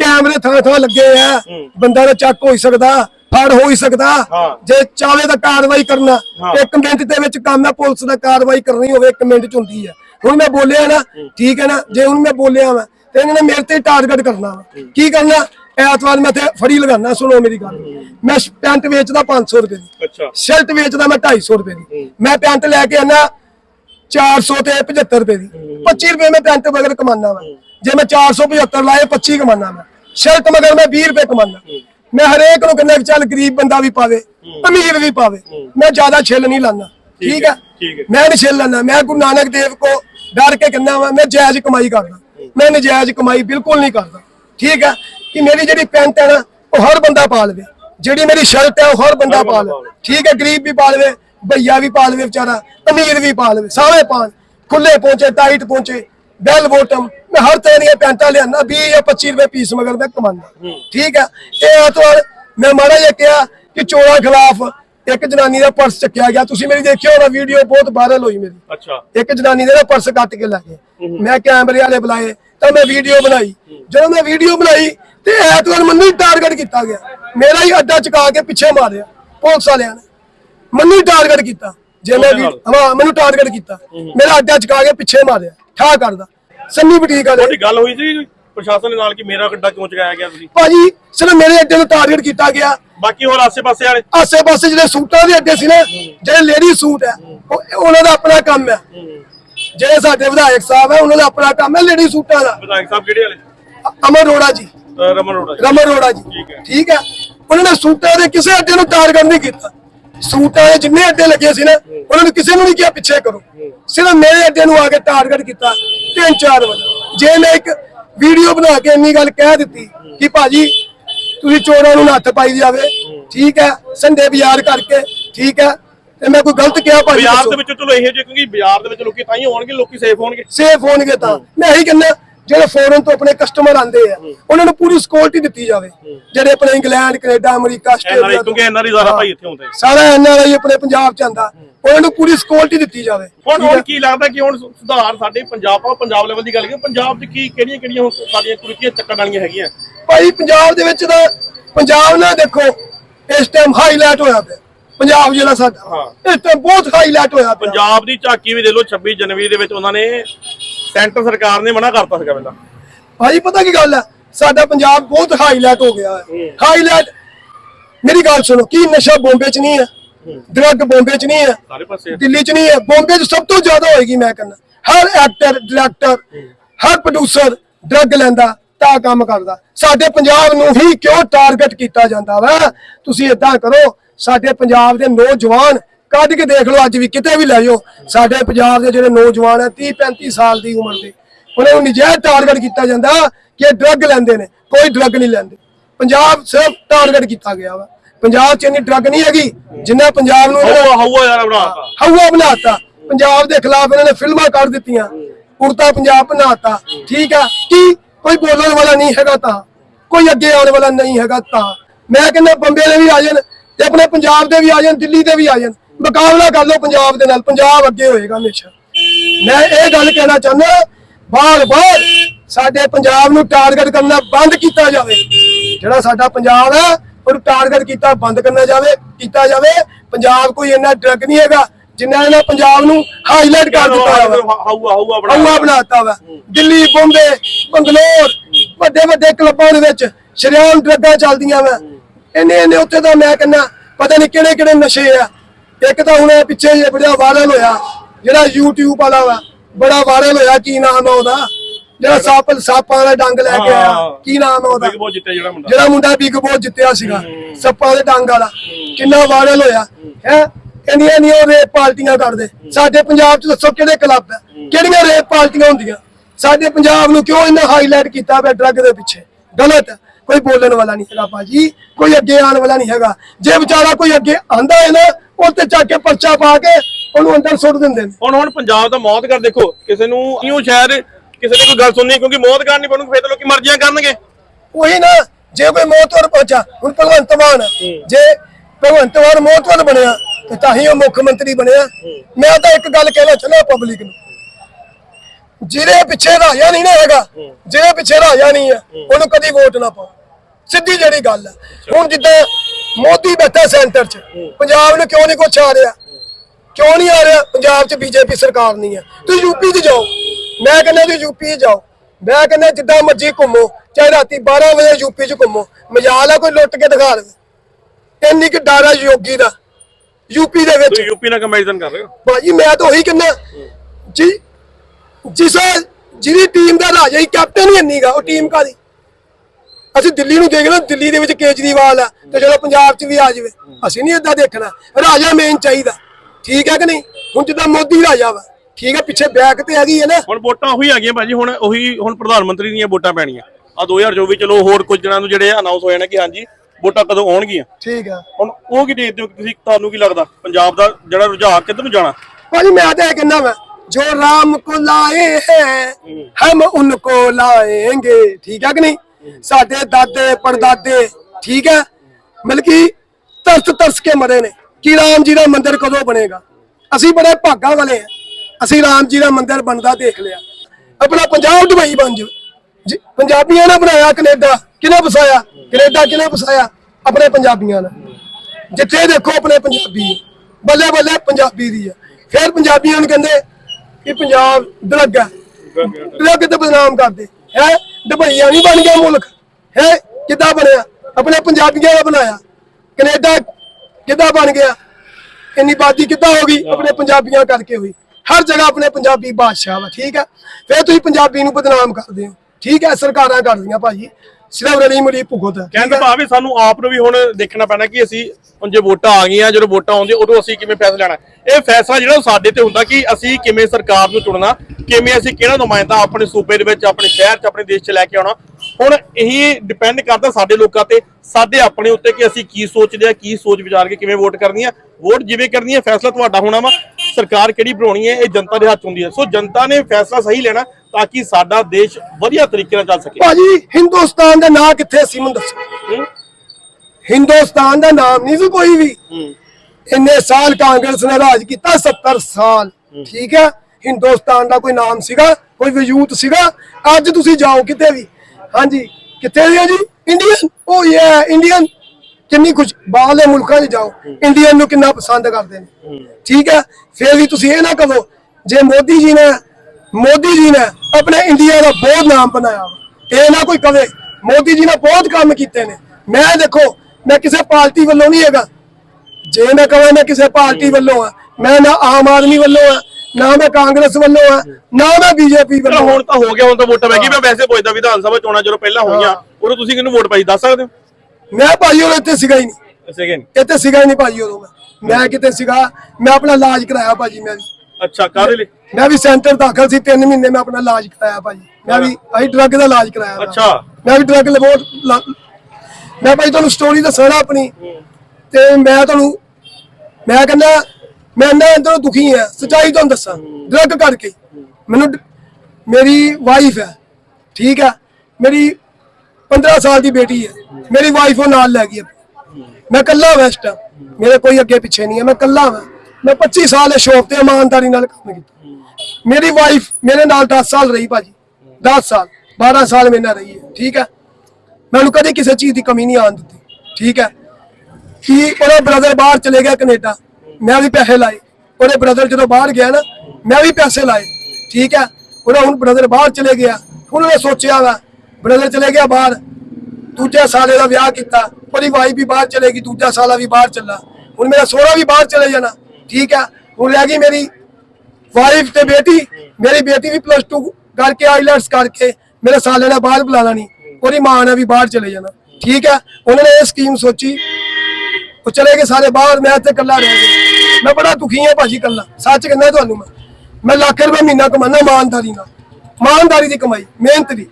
ਕੈਮਰੇ ਥਾਂ ਥਾਂ ਲੱਗੇ ਆ। ਬੰਦਾ ਦਾ ਚੱਕ ਹੀ ਸਕਦਾ। ਫੜ ਹੋ ਹੀ ਸਕਦਾ। ਜੇ ਚਾਵੇ ਤਾਂ ਕਾਰਵਾਈ ਕਰਨਾ। ਇੱਕ ਮਿੰਟ ਦੇ ਵਿੱਚ ਕੰਮ ਹੈ ਪੁਲਿਸ ਦਾ ਕਾਰਵਾਈ ਕਰਨੀ ਹੋਵੇ ਇੱਕ ਮਿੰਟ ਚ ਹੁੰਦੀ ਹੈ। ਹੁਣ ਮੈਂ ਬੋਲਿਆ ਨਾ ਠੀਕ ਹੈ ਨਾ ਜੇ ਹੁਣ ਮੈਂ ਬੋਲਿਆ ਵਾ ਤੇ ਇਹਨਾਂ ਨੇ ਮੇਰੇ ਤੇ ਟਾਰਗੇਟ ਕਰਨਾ ਕੀ ਕਰਨਾ? ਐਤਵਾਰ ਮੈਂ ਤੇ ਫੜੀ ਲਗਾਉਣਾ ਸੁਣੋ ਮੇਰੀ ਗੱਲ। ਮੈਂ ਪੈਂਟ ਵੇਚਦਾ 500 ਰੁਪਏ ਦੀ। ਅੱਛਾ। ਸ਼ਰਟ ਵੇਚਦਾ ਮੈਂ 250 ਰੁਪਏ ਦੀ। ਮੈਂ ਪੈਂਟ ਲੈ ਕੇ ਆਣਾ 400 ਤੇ 75 ਰੁਪਏ ਦੀ। 25 ਰੁਪਏ ਮੈਂ ਪੈਂਟ ਮਗਰ ਕਮਾਨਾ ਵਾ। ਜੇ ਮੈਂ 475 ਲਾਏ 25 ਕਮਾਨਾ ਮੈਂ ਸ਼ਰਟ ਮਗਰ ਮੈਂ 20 ਰੁਪਏ ਕਮਾਨਾ। ਮੈਂ ਹਰੇਕ ਨੂੰ ਕਹਿੰਦਾ ਕਿ ਚੱਲ ਗਰੀਬ ਬੰਦਾ ਵੀ ਪਾਵੇ ਅਮੀਰ ਵੀ ਪਾਵੇ। ਮੈਂ ਜ਼ਿਆਦਾ ਛਿੱਲ ਨਹੀਂ ਲਾਨਾ ਠੀਕ ਹੈ। ਮੈਂ ਨਹੀਂ ਛਿੱਲ ਲਾਨਾ ਮੈਂ ਗੁਰੂ ਨਾਨਕ ਦੇਵ ਕੋ ਡਰ ਕੇ ਕਹਿੰਦਾ ਵਾਂ ਮੈਂ ਜਾਇਜ਼ ਕਮਾਈ ਕਰਦਾ। ਮੈਂ ਨਜਾਇਜ਼ ਕਮਾਈ ਬਿਲਕੁਲ ਨਹੀਂ ਕਰਦਾ। ਠੀਕ ਹੈ? ਕਿ ਮੇਰੀ ਜਿਹੜੀ ਪੈਂਟ ਹੈ ਨਾ ਉਹ ਹਰ ਬੰਦਾ ਪਾ ਲਵੇ। ਜਿਹੜੀ ਮੇਰੀ ਸ਼ਰਟ ਹੈ ਉਹ ਹਰ ਬੰਦਾ ਪਾ ਲਵੇ। ਠੀਕ ਹੈ? ਗਰੀਬ ਵੀ ਪਾ ਲਵੇ ਭਈਆ ਵੀ ਪਾ ਲਵੇ ਵਿਚਾਰਾ ਅਮੀਰ ਵੀ ਪਾ ਲਵੇ। ਸਾਰੇ ਪਾਣ ਖੁੱਲੇ ਪਹੁੰਚੇ ਟਾਈਟ ਪਹੁੰਚੇ। ਬੈਲ ਬੋਟਮ ਮੈਂ ਹਰ ਤਰ੍ਹਾਂ ਦੀਆਂ ਪੈਂਟਾਂ ਲਿਆਣਾ 20 ਜਾਂ 25 ਰੁਪਏ ਪੀਸ ਮਗਰ ਮੈਂ ਕਮਾਉਂਦਾ। ਠੀਕ ਹੈ? ਇਹ ਐਤਵਾਰ ਮੈਂ ਮਾੜਾ ਜਿਹਾ ਕਿਹਾ ਕਿ ਚੋਰਾਂ ਖਿਲਾਫ ਇੱਕ ਜਨਾਨੀ ਦਾ ਪਰਸ ਚੱਕਿਆ ਗਿਆ। ਤੁਸੀਂ ਮੇਰੀ ਦੇਖਿਓ ਹੋਣਾ ਵੀਡੀਓ ਬਹੁਤ ਵਾਇਰਲ ਹੋਈ ਮੇਰੀ। ਅੱਛਾ। ਇੱਕ ਜਨਾਨੀ ਦੇ ਪਰਸ ਕੱਟ ਕੇ ਲੈ ਗਏ। ਮੈਂ ਕੈਮਰੇ ਵਾਲੇ ਬੁਲਾਏ ਤਾਂ ਮੈਂ ਵੀਡੀਓ ਬਣਾਈ। ਜਦੋਂ ਮੈਂ ਵੀਡੀਓ ਬਣਾਈ ਤੇ ਐਤਵਾਰ ਮੈਨੂੰ ਹੀ ਟਾਰਗੇਟ ਕੀਤਾ ਗਿਆ। ਮੇਰਾ ਹੀ ਅੱਡਾ ਚੁਕਾ ਕੇ ਪਿੱਛੇ ਮਾਰਿਆ ਪੁਲਿਸ ਵਾਲਿਆਂ ਨੇ। ਮੈਨੂੰ ਟਾਰਗੇਟ ਕੀਤਾ। ਜੇ ਮੈਂ ਵੀ ਹਾਂ ਮੈਨੂੰ ਟਾਰਗੇਟ ਕੀਤਾ। ਮੇਰਾ ਅੱਡਾ ਚੁਕਾ ਕੇ ਪਿੱਛੇ ਮਾਰਿਆ। ਠਾ ਕਰਦਾ। ਸੰਨੀ ਬੁਟੀਕ ਵਾਲੇ। ਤੁਹਾਡੀ ਗੱਲ ਹੋਈ ਸੀ ਪ੍ਰਸ਼ਾਸਨ ਦੇ ਨਾਲ ਕਿ ਮੇਰਾ ਗੱਡਾ ਕਿਉਂ ਚਗਾਇਆ ਗਿਆ ਤੁਸੀਂ? ਭਾਜੀ ਸਿਰਫ ਮੇਰੇ ਅੱਡੇ ਨੂੰ ਟਾਰਗੇਟ ਕੀਤਾ ਗਿਆ। ਬਾਕੀ ਹੋਰ ਆਸੇ-ਪਾਸੇ ਵਾਲੇ? ਆਸੇ ਪਾਸੇ ਜਿਹੜੇ ਸੂਟਾਂ ਦੇ ਅੱਡੇ ਸੀ ਨਾ ਜਿਹੜੇ ਲੇਡੀ ਸੂਟ ਹੈ। ਉਹ ਉਹਨਾਂ ਦਾ ਆਪਣਾ ਕੰਮ ਹੈ। ਜਿਹੜੇ ਸਾਡੇ ਵਿਧਾਇਕ ਸਾਹਿਬ ਹੈ ਉਹਨਾਂ ਦਾ ਆਪਣਾ ਕੰਮ ਹੈ ਲੇਡੀ ਸੂਟਾਂ ਦਾ। ਵਿਧਾਇਕ ਸਾਹਿਬ ਕਿਹੜੇ ਵਾਲੇ? ਅਮਰ ਰੋੜਾ ਜੀ। ਰਮਨ ਰੋਡਾ ਜੀ। ਰਮਨ ਰੋੜਾ ਜੀ। ਠੀਕ ਹੈ। ਠੀਕ ਹੈ ਉਹਨਾਂ ਨੇ ਸੂਟਾਂ ਦੇ ਕਿਸੇ ਅੱਡੇ ਨੂੰ ਟਾਰਗੇਟ ਨਹੀਂ ਕੀਤਾ। ਸੂਟਾਂ ਦੇ ਜਿੰਨੇ ਅੱਡੇ ਲੱਗੇ ਸੀ ਨਾ ਉਹਨਾਂ ਨੂੰ ਕਿਸੇ ਨੂੰ ਨਹੀਂ ਕਿਹਾ ਪਿੱਛੇ ਕਰੋ। ਸਿਰਫ ਮੇਰੇ ਅੱਡੇ ਨੂੰ ਆ ਕੇ ਟਾਰਗੇਟ ਕੀਤਾ ਤਿੰਨ ਚਾਰ ਵਾਰ। ਜੇ ਮੈਂ ਇੱਕ ਵੀਡੀਓ ਬਣਾ ਕੇ ਇੰਨੀ ਗੱਲ ਕਹਿ ਦਿੱਤੀ ਕਿ ਭਾਜੀ ਤੁਸੀਂ ਚੋਰਾਂ ਨੂੰ ਨੱਥ ਪਾਈ ਜਾਵੇ ਠੀਕ ਹੈ ਸੰਡੇ ਬਾਜ਼ਾਰ ਕਰਕੇ ਠੀਕ ਹੈ ਤੇ ਮੈਂ ਕੋਈ ਗਲਤ ਕਿਹਾ ਭਾਜੀ ਬਾਜ਼ਾਰ। ਦੇ ਵਿੱਚ ਚਲੋ ਇਹੋ ਜਿਹੇ ਕਿਉਂਕਿ ਬਾਜ਼ਾਰ ਦੇ ਵਿੱਚ ਲੋਕੀ ਤਾਂ ਹੀ ਹੋਣਗੇ ਲੋਕੀ ਸੇਫ ਹੋਣਗੇ। ਸੇਫ ਹੋਣਗੇ ਤਾਂ। ਮੈਂ ਇਹੀ ਕਹਿੰਦਾ ਜਿਹੜੇ ਫੋਰਨ ਤੋਂ ਆਪਣੇ ਕਸਟਮਰ ਆਂਦੇ ਆ ਉਹਨਾਂ ਨੂੰ ਪੂਰੀ ਸਿਕਿਉਰਿਟੀ ਦਿੱਤੀ ਜਾਵੇ। ਜਿਹੜੇ ਆਪਣੇ ਇੰਗਲੈਂਡ ਕੈਨੇਡਾ ਅਮਰੀਕਾ ਆਸਟ੍ਰੇਲੀਆ ਕਿਉਂਕਿ ਐਨਆਰਆਈ ਜ਼ਿਆਦਾ ਭਾਈ ਇੱਥੇ ਹੁੰਦੇ ਸਾਰਾ ਐਨਆਰਆਈ ਆਪਣੇ ਪੰਜਾਬ ਚ ਆਂਦਾ ਉਹਨਾਂ ਨੂੰ ਪੂਰੀ ਸਿਕਿਉਰਿਟੀ ਦਿੱਤੀ ਜਾਵੇ। ਹੁਣ? ਹੁਣ ਕੀ ਲੱਗਦਾ ਕਿ ਹੁਣ ਸੁਧਾਰ ਸਾਡੇ ਪੰਜਾਬ ਆ ਪੰਜਾਬ ਲੈਵਲ ਦੀ ਗੱਲ ਕਰੀਏ ਪੰਜਾਬ 'ਚ ਕੀ ਕਿਹੜੀਆਂ ਕਿਹੜੀਆਂ ਹੁਣ ਸਾਡੀਆਂ ਕੁਰਕੀਆਂ ਚੱਕਣ ਵਾਲੀਆਂ ਹੈਗੀਆਂ? ਭਾਈ ਪੰਜਾਬ ਦੇ ਵਿੱਚ ਤਾਂ ਪੰਜਾਬ ਨਾ ਦੇਖੋ ਇਸ ਟਾਈਮ ਹਾਈਲਾਈਟ ਹੋਇਆ ਪਿਆ। ਪੰਜਾਬ ਜਿਹੜਾ ਸਾਡਾ। ਇਸ ਟਾਈਮ ਬਹੁਤ ਹਾਈਲਾਈਟ ਹੋਇਆ ਪਿਆ। ਪੰਜਾਬ ਦੀ ਝਾਕੀ ਵੀ ਦੇ ਲਓ 26 ਜਨਵਰੀ ਦੇ ਵਿੱਚ ਉਹਨਾਂ ਨੇ ਸੈਂਟਰ ਸਰਕਾਰ ਨੇ ਮਨਾ ਕਰਤਾ ਸੀਗਾ ਪਹਿਲਾਂ। ਭਾਈ ਪਤਾ ਕੀ ਗੱਲ ਹੈ ਸਾਡਾ ਪੰਜਾਬ ਬਹੁਤ ਹਾਈਲਾਈਟ ਹੋ ਗਿਆ ਹੈ। ਹਾਈਲਾਈਟ ਮੇਰੀ ਗੱਲ ਸੁਣੋ ਕੀ ਨਸ਼ਾ ਬੰਬੇ ਚ ਨਹੀਂ ਹੈ? ਡਰੱਗ ਬੰਬੇ ਚ ਨਹੀਂ ਹੈ? ਦਿੱਲੀ ਚ ਨਹੀਂ ਹੈ? ਬੰਬੇ ਚ ਸਭ ਤੋਂ ਜ਼ਿਆਦਾ ਹੋਏਗੀ ਮੈਂ ਕਹਿੰਦਾ। ਹਰ ਐਕਟਰ ਡਾਇਰੈਕਟਰ ਹਰ ਪ੍ਰੋਡਿਊਸਰ ਡਰੱਗ ਲੈਂਦਾ ਤਾਂ ਕੰਮ ਕਰਦਾ। ਸਾਡੇ ਪੰਜਾਬ ਨੂੰ ਹੀ ਕਿਉਂ ਟਾਰਗੇਟ ਕੀਤਾ ਜਾਂਦਾ ਵਾ? ਤੁਸੀਂ ਇਦਾਂ ਕਰੋ ਸਾਡੇ ਪੰਜਾਬ ਦੇ ਨੌਜਵਾਨ ਕੱਢ ਕੇ ਦੇਖ ਲਓ ਅੱਜ ਵੀ ਕਿਤੇ ਵੀ ਲੈ ਜਾਓ। ਸਾਡੇ ਪੰਜਾਬ ਦੇ ਜਿਹੜੇ ਨੌਜਵਾਨ ਆ 30 35 ਸਾਲ ਦੀ ਉਮਰ ਦੇ ਉਹਨਾਂ ਨੂੰ ਨਜਾਇਜ਼ ਟਾਰਗੇਟ ਕੀਤਾ ਜਾਂਦਾ ਕਿ ਇਹ ਡਰੱਗ ਲੈਂਦੇ ਨੇ ਕੋਈ ਡਰੱਗ ਨਹੀਂ ਲੈਂਦੇ। ਪੰਜਾਬ ਸਿਰਫ ਟਾਰਗੇਟ ਕੀਤਾ ਗਿਆ ਵਾ। ਪੰਜਾਬ 'ਚ ਇੰਨੀ ਡਰੱਗ ਨਹੀਂ ਹੈਗੀ ਜਿੰਨਾ ਪੰਜਾਬ ਨੂੰ ਹਵਾ ਯਾਰ ਬਣਾਤਾ। ਹਵਾ ਬਣਾਤਾ। ਪੰਜਾਬ ਦੇ ਖਿਲਾਫ ਇਹਨਾਂ ਨੇ ਫਿਲਮਾਂ ਕੱਢ ਦਿੱਤੀਆਂ। ਉੜਤਾ ਪੰਜਾਬ ਬਣਾਤਾ ਠੀਕ ਆ? ਕੀ? ਕੋਈ ਬੋਲਣ ਵਾਲਾ ਨਹੀਂ ਹੈਗਾ ਤਾਂ। ਕੋਈ ਅੱਗੇ ਆਉਣ ਵਾਲਾ ਨਹੀਂ ਹੈਗਾ ਤਾਂ। ਮੈਂ ਕਹਿੰਦਾ ਬੰਬੇ ਦੇ ਵੀ ਆ ਜਾਣ ਤੇ ਆਪਣੇ ਪੰਜਾਬ ਦੇ ਵੀ ਆ ਜਾਣ ਦਿੱਲੀ ਦੇ ਵੀ ਆ ਜਾਣ। ਮੁਕਾਬਲਾ ਕਰ ਲਓ ਪੰਜਾਬ ਦੇ ਨਾਲ ਪੰਜਾਬ ਅੱਗੇ ਹੋਏਗਾ ਹਮੇਸ਼ਾ। ਮੈਂ ਇਹ ਗੱਲ ਕਹਿਣਾ ਚਾਹੁੰਦਾ ਬਾਰ ਬਾਰ ਸਾਡੇ ਪੰਜਾਬ ਨੂੰ ਟਾਰਗੇਟ ਕਰਨਾ ਬੰਦ ਕੀਤਾ ਜਾਵੇ। ਜਿਹੜਾ ਸਾਡਾ ਪੰਜਾਬ ਹੈ ਉਹਨੂੰ ਟਾਰਗੇਟ ਕੀਤਾ ਬੰਦ ਕਰਨਾ ਜਾਵੇ ਕੀਤਾ ਜਾਵੇ। ਪੰਜਾਬ ਕੋਈ ਇੰਨਾ ਡਰਗ ਨਹੀਂ ਹੈਗਾ ਜਿਨ੍ਹਾਂ ਨੇ ਪੰਜਾਬ ਨੂੰ ਹਾਈਲਾਈਟ ਕਰ ਦਿੱਤਾ ਵਾ ਹਾਊਆ ਹਾਊਆ ਬਣਾਤਾ ਵਾ। ਦਿੱਲੀ ਬੰਬੇ ਬੰਗਲੌਰ ਵੱਡੇ ਵੱਡੇ ਕਲੱਬਾਂ ਦੇ ਵਿੱਚ ਸ਼ਰਿਆਮ ਡਰੱਗਾਂ ਚੱਲਦੀਆਂ ਵਾ। ਇੰਨੇ ਇੰਨੇ ਉੱਥੇ ਤਾਂ ਮੈਂ ਕਹਿੰਦਾ ਪਤਾ ਨਹੀਂ ਕਿਹੜੇ ਕਿਹੜੇ ਨਸ਼ੇ ਆ। ਇੱਕ ਤਾਂ ਹੁਣ ਪਿੱਛੇ ਜੇ ਬੜਾ ਵਾਇਰਲ ਹੋਇਆ ਜਿਹੜਾ YouTube ਵਾਲਾ ਵਾ ਬੜਾ ਵਾਇਰਲ ਹੋਇਆ ਕੀ ਨਾਮ ਆ ਉਹਦਾ? ਜਿਹੜਾ ਸੱਪ ਸਾਪਾਂ ਦਾ ਡੰਗ ਲੈ ਕੇ ਆਇਆ। ਕੀ ਨਾਮ ਆ ਉਹਦਾ? ਬਿਗ ਬੋਸ ਜਿੱਤਿਆ ਜਿਹੜਾ ਮੁੰਡਾ। ਜਿਹੜਾ ਮੁੰਡਾ ਬਿਗ ਬੋਸ ਜਿੱਤਿਆ ਸੀਗਾ ਸੱਪਾਂ ਦੇ ਡੰਗ ਵਾਲਾ। ਕਿੰਨਾ ਵਾਇਰਲ ਹੋਇਆ ਹੈ? ਇੰਨੀਆਂ ਨਹੀਂ ਉਹ ਰੇਪ ਪਾਰਟੀਆਂ ਕਰਦੇ। ਸਾਡੇ ਪੰਜਾਬ 'ਚ ਦੱਸੋ ਕਿਹੜੇ ਕਲੱਬ ਹੈ। ਕਿਹੜੀਆਂ ਰੇਪ ਪਾਰਟੀਆਂ ਹੁੰਦੀਆਂ? ਸਾਡੇ ਪੰਜਾਬ ਨੂੰ ਕਿਉਂ ਇੰਨਾ ਹਾਈਲਾਈਟ ਕੀਤਾ ਪਿਆ ਡਰੱਗ ਦੇ ਪਿੱਛੇ? ਗਲਤ। ਹੈ। ਕੋਈ ਬੋਲਣ ਵਾਲਾ ਨਹੀਂ ਹੈਗਾ ਭਾਜੀ। ਕੋਈ ਅੱਗੇ ਆਉਣ ਵਾਲਾ ਨਹੀਂ ਹੈਗਾ। ਜੇ ਵਿਚਾਰਾ ਕੋਈ ਅੱਗੇ ਆਂਦਾ ਹੈ ਨਾ ਉਹ ਤੇ ਚੱਕ ਕੇ ਪਰਚਾ ਪਾ ਕੇ ਉਹਨੂੰ ਅੰਦਰ ਸੁੱਟ ਦਿੰਦੇ ਨੇ। ਹੁਣ ਹੁਣ ਪੰਜਾਬ ਦਾ ਮੌਤ ਕਰ ਦੇਖੋ ਕਿਸੇ ਨੂੰ ਕਿਉਂ ਸ਼ਾਇਦ ਕਿਸੇ ਨੇ ਕੋਈ ਗੱਲ ਸੁਣਨੀ ਕਿਉਂਕਿ ਮੌਤ ਕਰਨੀ ਬਣੂ ਫਿਰ ਤਾਂ ਲੋਕੀ ਮਰਜ਼ੀਆਂ ਕਰਨਗੇ। ਉਹੀ ਨਾ ਜੇ ਕੋਈ ਮੌਤਵਰ ਪਹੁੰਚਾ ਹੁਣ ਭਗਵੰਤ ਮਾਨ ਜੇ ਭਗਵੰਤ ਮਾਨ ਮੌਤਵਰ ਬਣਿਆ ਤੇ ਤਾਂ ਹੀ ਉਹ ਮੁੱਖ ਮੰਤਰੀ ਬਣਿਆ। ਮੈਂ ਤਾਂ ਇੱਕ ਗੱਲ ਕਹਿਣਾ ਚਾਹੁੰਦਾ ਪਬਲਿਕ ਨੂੰ। ਜਿਹਦੇ ਪਿੱਛੇ ਰਾਜਾ ਨਹੀਂ ਨਾ ਹੈਗਾ ਜਿਹਦੇ ਪਿੱਛੇ ਰਾਜਾ ਨਹੀਂ ਹੈ। ਉਹਨੂੰ ਕਦੀ ਵੋਟ ਨਾ ਪਾਓ। ਸਿੱਧੀ ਜਿਹੜੀ ਗੱਲ ਹੈ। ਹੁਣ ਜਿੱਦਾਂ ਮੋਦੀ ਬੈਠਾ ਸੈਂਟਰ 'ਚ। ਪੰਜਾਬ ਨੂੰ ਕਿਉਂ ਨਹੀਂ ਕੁਛ ਆ ਰਿਹਾ? ਕਿਉਂ ਨਹੀਂ ਆ ਰਿਹਾ? ਪੰਜਾਬ 'ਚ ਬੀਜੇਪੀ ਸਰਕਾਰ ਨਹੀਂ ਹੈ। ਤੁਸੀਂ ਯੂਪੀ 'ਚ ਜਾਓ। ਮੈਂ ਕਹਿੰਦਾ ਤੁਸੀਂ ਯੂਪੀ 'ਚ ਜਾਓ। ਮੈਂ ਕਹਿੰਦਾ ਜਿੱਦਾਂ ਮਰਜ਼ੀ ਘੁੰਮੋ। ਚਾਹੇ ਰਾਤੀ 12 ਵਜੇ ਯੂਪੀ 'ਚ ਘੁੰਮੋ। ਮਜਾਲ ਆ ਕੋਈ ਲੁੱਟ ਕੇ ਦਿਖਾ ਦੇਵੇ। ਇੰਨੀ ਕਿ ਡਰ ਯੋਗੀ ਦਾ। ਯੂਪੀ ਦੇ ਵਿੱਚ। ਯੂਪੀ ਨਾਲ ਕੰਪੈਰੀਜ਼ਨ ਕਰ ਰਹੇ ਹੋ? ਭਾਜੀ ਮੈਂ ਤਾਂ ਉਹੀ ਕਹਿੰਦਾ। ਜੀ ਜਿਸ ਜਿਹਦੀ ਟੀਮ ਦਾ ਰਾਜਾ ਹੀ ਕੈਪਟਨ ਹੀ ਇੰਨੀਗਾ ਉਹ ਟੀਮ ਕਾਦੀ ਅਸੀਂ ਦਿੱਲੀ ਨੂੰ ਦੇਖਣਾ ਦਿੱਲੀ ਦੇ ਵਿੱਚ ਕੇਜਰੀਵਾਲ ਆ ਤੇ ਚਲੋ ਪੰਜਾਬ 'ਚ ਵੀ ਆ ਜਾਵੇ। ਅਸੀਂ ਨਹੀਂ ਏਦਾਂ ਦੇਖਣਾ। ਰਾਜਾ ਮੇਨ ਚਾਹੀਦਾ। ਠੀਕ ਹੈ ਕਿ ਨਹੀਂ? ਹੁਣ ਜਿੱਦਾਂ ਮੋਦੀ ਰਾਜਾ ਵਾ ਠੀਕ ਹੈ ਪਿੱਛੇ ਬੈਕ ਤੇ ਹੈਗੀ ਹੈ ਨਾ। ਹੁਣ ਵੋਟਾਂ ਉਹੀ ਆ ਗਈਆਂ ਭਾਜੀ ਹੁਣ ਉਹੀ ਹੁਣ ਪ੍ਰਧਾਨ ਮੰਤਰੀ ਦੀਆਂ ਵੋਟਾਂ ਪੈਣੀਆਂ। ਆ 2024 ਚਲੋ ਹੋਰ ਕੁਝ ਦਿਨਾਂ ਨੂੰ ਜਿਹੜੇ ਅਨਾਉਂਸ ਹੋ ਜਾਣੇ ਕਿ ਹਾਂਜੀ ਵੋਟਾਂ ਕਦੋਂ ਆਉਣਗੀਆਂ। ਠੀਕ ਆ। ਹੁਣ ਉਹ ਕੀ ਦੇਖਦੇ ਹੋ ਤੁਸੀਂ ਤੁਹਾਨੂੰ ਕੀ ਲੱਗਦਾ? ਪੰਜਾਬ ਦਾ ਜਿਹੜਾ ਰੁਝਾਨ ਕਿੱਧਰ ਨੂੰ ਜਾਣਾ? ਭਾਜੀ ਮੈਂ ਤਾਂ ਇਹ ਕਹਿੰਦਾ ਵਾ ਜੋ ਰਾਮ ਕੋ ਲਾਏ ਹੈ ਹਮ ਉनको ਲਾਏਂਗੇ। ਠੀਕ ਹੈ ਕਿ ਨਹੀਂ? ਸਾਡੇ ਦਾਦੇ, ਪੜਦਾਦੇ, ਠੀਕ ਹੈ? ਮਤਲਬ ਕਿ ਤਰਸ ਤਰਸ ਕੇ ਮਰੇ ਨੇ। ਕਿ ਰਾਮ ਜੀ ਦਾ ਮੰਦਿਰ ਕਦੋਂ ਬਣੇਗਾ? ਅਸੀਂ ਬੜੇ ਭਾਗਾਂ ਵਾਲੇ ਆ ਅਸੀਂ ਰਾਮ ਜੀ ਦਾ ਮੰਦਿਰ ਬਣਦਾ ਦੇਖ ਲਿਆ। ਆਪਣਾ ਪੰਜਾਬ ਦੁਬਈ ਬਣ ਜਾਵੇ ਪੰਜਾਬੀਆਂ ਨੇ ਬਣਾਇਆ ਕੈਨੇਡਾ। ਕਿਹਨੇ ਵਸਾਇਆ? ਕੈਨੇਡਾ ਕਿਹਨੇ ਵਸਾਇਆ? ਆਪਣੇ ਪੰਜਾਬੀਆਂ ਨੇ। ਜਿੱਥੇ ਦੇਖੋ ਆਪਣੇ ਪੰਜਾਬੀ। ਬੱਲੇ ਬੱਲੇ ਪੰਜਾਬੀ ਦੀ ਆ ਫਿਰ ਪੰਜਾਬੀਆਂ ਨੂੰ ਕਹਿੰਦੇ ਕਿ ਪੰਜਾਬ ਦਰਗ ਹੈ। ਦਰਗ ਤੇ ਬਦਨਾਮ ਕਰਦੇ। ਹੈ? ਦੁਬਈਆ ਨਹੀਂ ਬਣ ਗਿਆ ਮੁਲਕ। ਹੈ? ਕਿੱਦਾਂ ਬਣਿਆ? ਆਪਣੇ ਪੰਜਾਬੀਆਂ ਦਾ ਬਣਾਇਆ। ਕੈਨੇਡਾ ਕਿੱਦਾਂ ਬਣ ਗਿਆ? ਇੰਨੀ ਬਾਦੀ ਕਿੱਦਾਂ ਹੋ ਗਈ? ਆਪਣੇ ਪੰਜਾਬੀਆਂ ਕਰਕੇ ਹੋਈ। ਹਰ ਜਗ੍ਹਾ ਆਪਣੇ ਪੰਜਾਬੀ ਬਾਦਸ਼ਾਹ ਵਾ ਠੀਕ ਹੈ ਫਿਰ ਤੁਸੀਂ ਪੰਜਾਬੀ ਨੂੰ ਬਦਨਾਮ ਕਰਦੇ ਹੋ। ਠੀਕ ਹੈ ਸਰਕਾਰਾਂ ਕਰਦੀਆਂ ਭਾਜੀ। ਸਿਰਫ ਰਲੀ ਮਿਲੀ ਭੁਗਤ। ਕਹਿੰਦੇ? ਭਾਵੇਂ ਸਾਨੂੰ ਆਪ ਨੂੰ ਵੀ ਹੁਣ ਦੇਖਣਾ ਪੈਣਾ ਕਿ ਅਸੀਂ ਹੁਣ ਜੇ ਵੋਟਾਂ ਆ ਗਈਆਂ ਜਦੋਂ ਵੋਟਾਂ ਆਉਂਦੀਆਂ ਉਦੋਂ ਅਸੀਂ ਕਿਵੇਂ ਫੈਸਲਾ ਲੈਣਾ? ਇਹ ਫੈਸਲਾ ਜਿਹੜਾ ਸਾਡੇ ਤੇ ਹੁੰਦਾ ਕਿ ਅਸੀਂ ਕਿਵੇਂ ਸਰਕਾਰ ਨੂੰ ਚੁਣਨਾ ਕਿਵੇਂ ਅਸੀਂ ਕਿਹੜਾ ਨੁਮਾਇੰਦਾ ਆਪਣੇ ਸੂਬੇ ਦੇ ਵਿੱਚ ਆਪਣੇ ਸ਼ਹਿਰ 'ਚ ਆਪਣੇ ਦੇਸ਼ 'ਚ ਲੈ ਕੇ ਆਉਣਾ? ਹੁਣ ਇਹ ਡਿਪੈਂਡ ਕਰਦਾ ਸਾਡੇ ਲੋਕਾਂ ਤੇ ਸਾਡੇ ਆਪਣੇ ਉੱਤੇ ਕਿ ਅਸੀਂ ਕੀ ਸੋਚਦੇ ਆ ਕੀ ਸੋਚ ਵਿਚਾਰ ਕੇ ਕਿਵੇਂ ਵੋਟ ਕਰਨੀ ਆ। ਵੋਟ ਜਿਵੇਂ ਕਰਨੀ ਹੈ ਫੈਸਲਾ ਤੁਹਾਡਾ ਹੋਣਾ ਵਾ। ਸਰਕਾਰ ਕਿਹੜੀ ਬਣਾਉਣੀ ਹੈ ਇਹ ਜਨਤਾ ਦੇ ਹੱਥ ਹੁੰਦੀ ਹੈ। ਸੋ ਜਨਤਾ ਨੇ ਫੈਸਲਾ ਸਹੀ ਲੈਣਾ ਤਾਂ ਕਿ ਸਾਡਾ ਦੇਸ਼ ਵਧੀਆ ਤਰੀਕੇ ਨਾਲ ਚੱਲ ਸਕੇ। ਭਾਜੀ ਹਿੰਦੁਸਤਾਨ ਦਾ ਨਾਂ ਕਿੱਥੇ ਸੀ ਮੈਨੂੰ ਦੱਸੋ? ਹਿੰਦੁਸਤਾਨ ਦਾ ਨਾਮ ਨਹੀਂ ਸੀ ਕੋਈ ਵੀ। ਇੰਨੇ ਸਾਲ ਕਾਂਗਰਸ ਨੇ ਰਾਜ ਕੀਤਾ 70 ਸਾਲ। ਠੀਕ ਹੈ? ਹਿੰਦੁਸਤਾਨ ਦਾ ਕੋਈ ਨਾਮ ਸੀਗਾ ਕੋਈ ਵਜੂਦ ਸੀਗਾ। ਅੱਜ ਤੁਸੀਂ ਜਾਓ ਕਿਤੇ ਵੀ। ਹਾਂਜੀ ਕਿੱਥੇ ਵੀ ਹੋ ਜੀ? ਇੰਡੀਅਨ ਉਹ ਯਾ ਇੰਡੀਅਨ ਕਿੰਨੀ ਕੁਝ ਬਾਹਰਲੇ ਮੁਲਕਾਂ 'ਚ ਜਾਓ। ਇੰਡੀਅਨ ਨੂੰ ਕਿੰਨਾ ਪਸੰਦ ਕਰਦੇ ਨੇ। ਠੀਕ ਹੈ? ਫਿਰ ਵੀ ਤੁਸੀਂ ਇਹ ਨਾ ਕਹੋ ਜੇ ਮੋਦੀ ਜੀ ਨੇ ਮੋਦੀ ਜੀ ਨੇ ਆਪਣੇ ਇੰਡੀਆ ਦਾ ਬਹੁਤ ਨਾਮ ਬਣਾਇਆ। ਇਹ ਨਾ ਕੋਈ ਕਵੇ ਮੋਦੀ ਜੀ ਨੇ ਬਹੁਤ ਕੰਮ ਕੀਤੇ ਨੇ। ਮੈਂ ਦੇਖੋ ਮੈਂ ਕਿਸੇ ਪਾਰਟੀ ਵੱਲੋਂ ਨਹੀਂ ਹੈਗਾ। ਜੇ ਮੈਂ ਕਹਾਂ ਮੈਂ ਕਿਸੇ ਪਾਰਟੀ ਵੱਲੋਂ ਆ ਮੈਂ ਨਾ ਆਮ ਆਦਮੀ ਵੱਲੋਂ ਆ ਨਾ ਮੈਂ ਕਾਂਗਰਸ ਵੱਲੋਂ ਆ ਨਾ ਮੈਂ ਬੀਜੇਪੀ ਵੱਲੋਂ। ਹੁਣ ਤਾਂ ਹੋ ਗਿਆ ਹੁਣ ਤਾਂ ਵੋਟਾਂ ਪੈ ਗਈ ਮੈਂ ਵੈਸੇ ਪੁੱਛਦਾ ਵਿਧਾਨ ਸਭਾ ਚੋਣਾਂ ਜਦੋਂ ਪਹਿਲਾਂ ਹੋਈਆਂ ਉਦੋਂ ਤੁਸੀਂ ਕਿਹਨੂੰ ਵੋਟ ਪਾਈ ਦੱਸ ਸਕਦੇ ਹੋ? ਮੈਂ ਭਾਈ ਉਹ ਇੱਥੇ ਸੀਗਾ ਹੀ ਨਹੀਂ। ਕਿ ਇੱਥੇ ਸੀਗਾ ਹੀ ਨਹੀਂ ਭਾਜੀ ਉਦੋਂ ਮੈਂ। ਮੈਂ ਕਿਤੇ ਸੀਗਾ ਮੈਂ ਆਪਣਾ ਇਲਾਜ ਕਰਾਇਆ ਭਾਜੀ ਮੈਂ ਵੀ। ਅੱਛਾ ਕਾਹਦੇ ਲਈ? ਮੈਂ ਵੀ ਸੈਂਟਰ ਦਾਖਲ ਸੀ 3 ਮਹੀਨੇ ਮੈਂ ਆਪਣਾ ਇਲਾਜ ਕਰਾਇਆ ਭਾਜੀ। ਮੈਂ ਵੀ ਅਸੀਂ ਡਰੱਗ ਦਾ ਇਲਾਜ ਕਰਾਇਆ। ਅੱਛਾ। ਮੈਂ ਵੀ ਡਰੱਗ ਲਵੋਟ ਮੈਂ ਭਾਈ ਤੁਹਾਨੂੰ ਸਟੋਰੀ ਦੱਸਣਾ ਆਪਣੀ। ਤੇ ਮੈਂ ਤੁਹਾਨੂੰ, ਮੈਂ ਕਹਿੰਦਾ, ਮੈਂ ਨਾ ਅੰਦਰੋਂ ਦੁਖੀ ਆ ਸੱਚਾਈ ਤੁਹਾਨੂੰ ਦੱਸਾਂ ਡਰੱਗ ਕਰਕੇ। ਮੈਨੂੰ ਮੇਰੀ ਵਾਈਫ ਹੈ, ਠੀਕ ਹੈ, ਮੇਰੀ 15 ਸਾਲ ਦੀ ਬੇਟੀ ਹੈ, ਮੇਰੀ ਵਾਈਫ ਉਹ ਨਾਲ ਲੈ ਗਈ ਆਪਣੀ। ਮੈਂ ਇਕੱਲਾ ਵੈਸਟ ਆ ਮੇਰੇ ਕੋਈ ਅੱਗੇ ਪਿੱਛੇ ਨਹੀਂ ਹੈ, ਮੈਂ ਇਕੱਲਾ ਵਾਂ। ਮੈਂ 25 ਸਾਲ ਇਸ ਸ਼ੌਪ ਤੇ ਇਮਾਨਦਾਰੀ ਨਾਲ ਕੰਮ ਕੀਤਾ। ਮੇਰੀ ਵਾਈਫ ਮੇਰੇ ਨਾਲ 10 ਸਾਲ ਰਹੀ ਭਾਜੀ 10 ਸਾਲ 12 ਸਾਲ ਮੇਰੇ ਨਾਲ ਰਹੀ ਹੈ, ਠੀਕ ਹੈ। ਮੈਨੂੰ ਕਦੇ ਕਿਸੇ ਚੀਜ਼ ਦੀ ਕਮੀ ਨਹੀਂ ਆਉਣ ਦਿੱਤੀ, ਠੀਕ ਹੈ? ਕਿ ਉਹਦਾ ਬ੍ਰਦਰ ਬਾਹਰ ਚਲੇ ਗਿਆ ਕੈਨੇਡਾ, ਮੈਂ ਵੀ ਪੈਸੇ ਲਾਏ। ਉਹਦੇ ਬ੍ਰਦਰ ਜਦੋਂ ਬਾਹਰ ਗਿਆ ਨਾ, ਮੈਂ ਵੀ ਪੈਸੇ ਲਾਏ, ਠੀਕ ਹੈ? ਉਹਦਾ ਹੁਣ ਬ੍ਰਦਰ ਬਾਹਰ ਚਲੇ ਗਿਆ, ਹੁਣ ਉਹਨੇ ਸੋਚਿਆ ਵਾ ਬ੍ਰਦਰ ਚਲੇ ਗਿਆ ਬਾਹਰ, ਦੂਜੇ ਸਾਲੇ ਦਾ ਵਿਆਹ ਕੀਤਾ, ਉਹਦੀ ਵਾਈਫ ਵੀ ਬਾਹਰ ਚਲੇਗੀ ਦੂਜਾ ਸਾਲਾ ਵੀ ਬਾਹਰ ਚੱਲਾ। ਹੁਣ ਮੇਰਾ ਸੋਹਰਾ ਵੀ ਬਾਹਰ ਚਲੇ ਜਾਣਾ, ਠੀਕ ਹੈ? ਹੁਣ ਰਹਿ ਗਈ ਮੇਰੀ ਵਾਈਫ ਤੇ ਬੇਟੀ, ਮੇਰੀ ਬੇਟੀ ਵੀ ਪਲੱਸ 2 ਕਰਕੇ ਆਈਲੈਂਡਸ ਕਰਕੇ ਮੇਰੇ ਸਾਲੇ ਨੇ ਬਾਹਰ ਬੁਲਾ ਲੈਣੀ। ਉਹਦੀ ਮਾਂ ਨੇ ਵੀ ਬਾਹਰ ਚਲੇ ਜਾਣਾ। ਠੀਕ ਹੈ? ਉਹਨਾਂ ਨੇ ਇਹ ਸਕੀਮ ਸੋਚੀ। ਉਹ ਚਲੇ ਗਏ ਸਾਰੇ ਬਾਹਰ ਮੈਂ ਇੱਥੇ ਇਕੱਲਾ ਰਹਿ ਗਿਆ। ਮੈਂ ਬੜਾ ਦੁਖੀ ਹਾਂ ਭਾਜੀ ਇਕੱਲਾ। ਸੱਚ ਕਹਿੰਦਾ ਤੁਹਾਨੂੰ ਮੈਂ। ਮੈਂ ਲੱਖ ਰੁਪਏ ਮਹੀਨਾ ਕਮਾਉਣਾ ਇਮਾਨਦਾਰੀ ਨਾਲ। ਇਮਾਨਦਾਰੀ ਦੀ ਕਮਾਈ ਮਿਹਨਤ ਦੀ।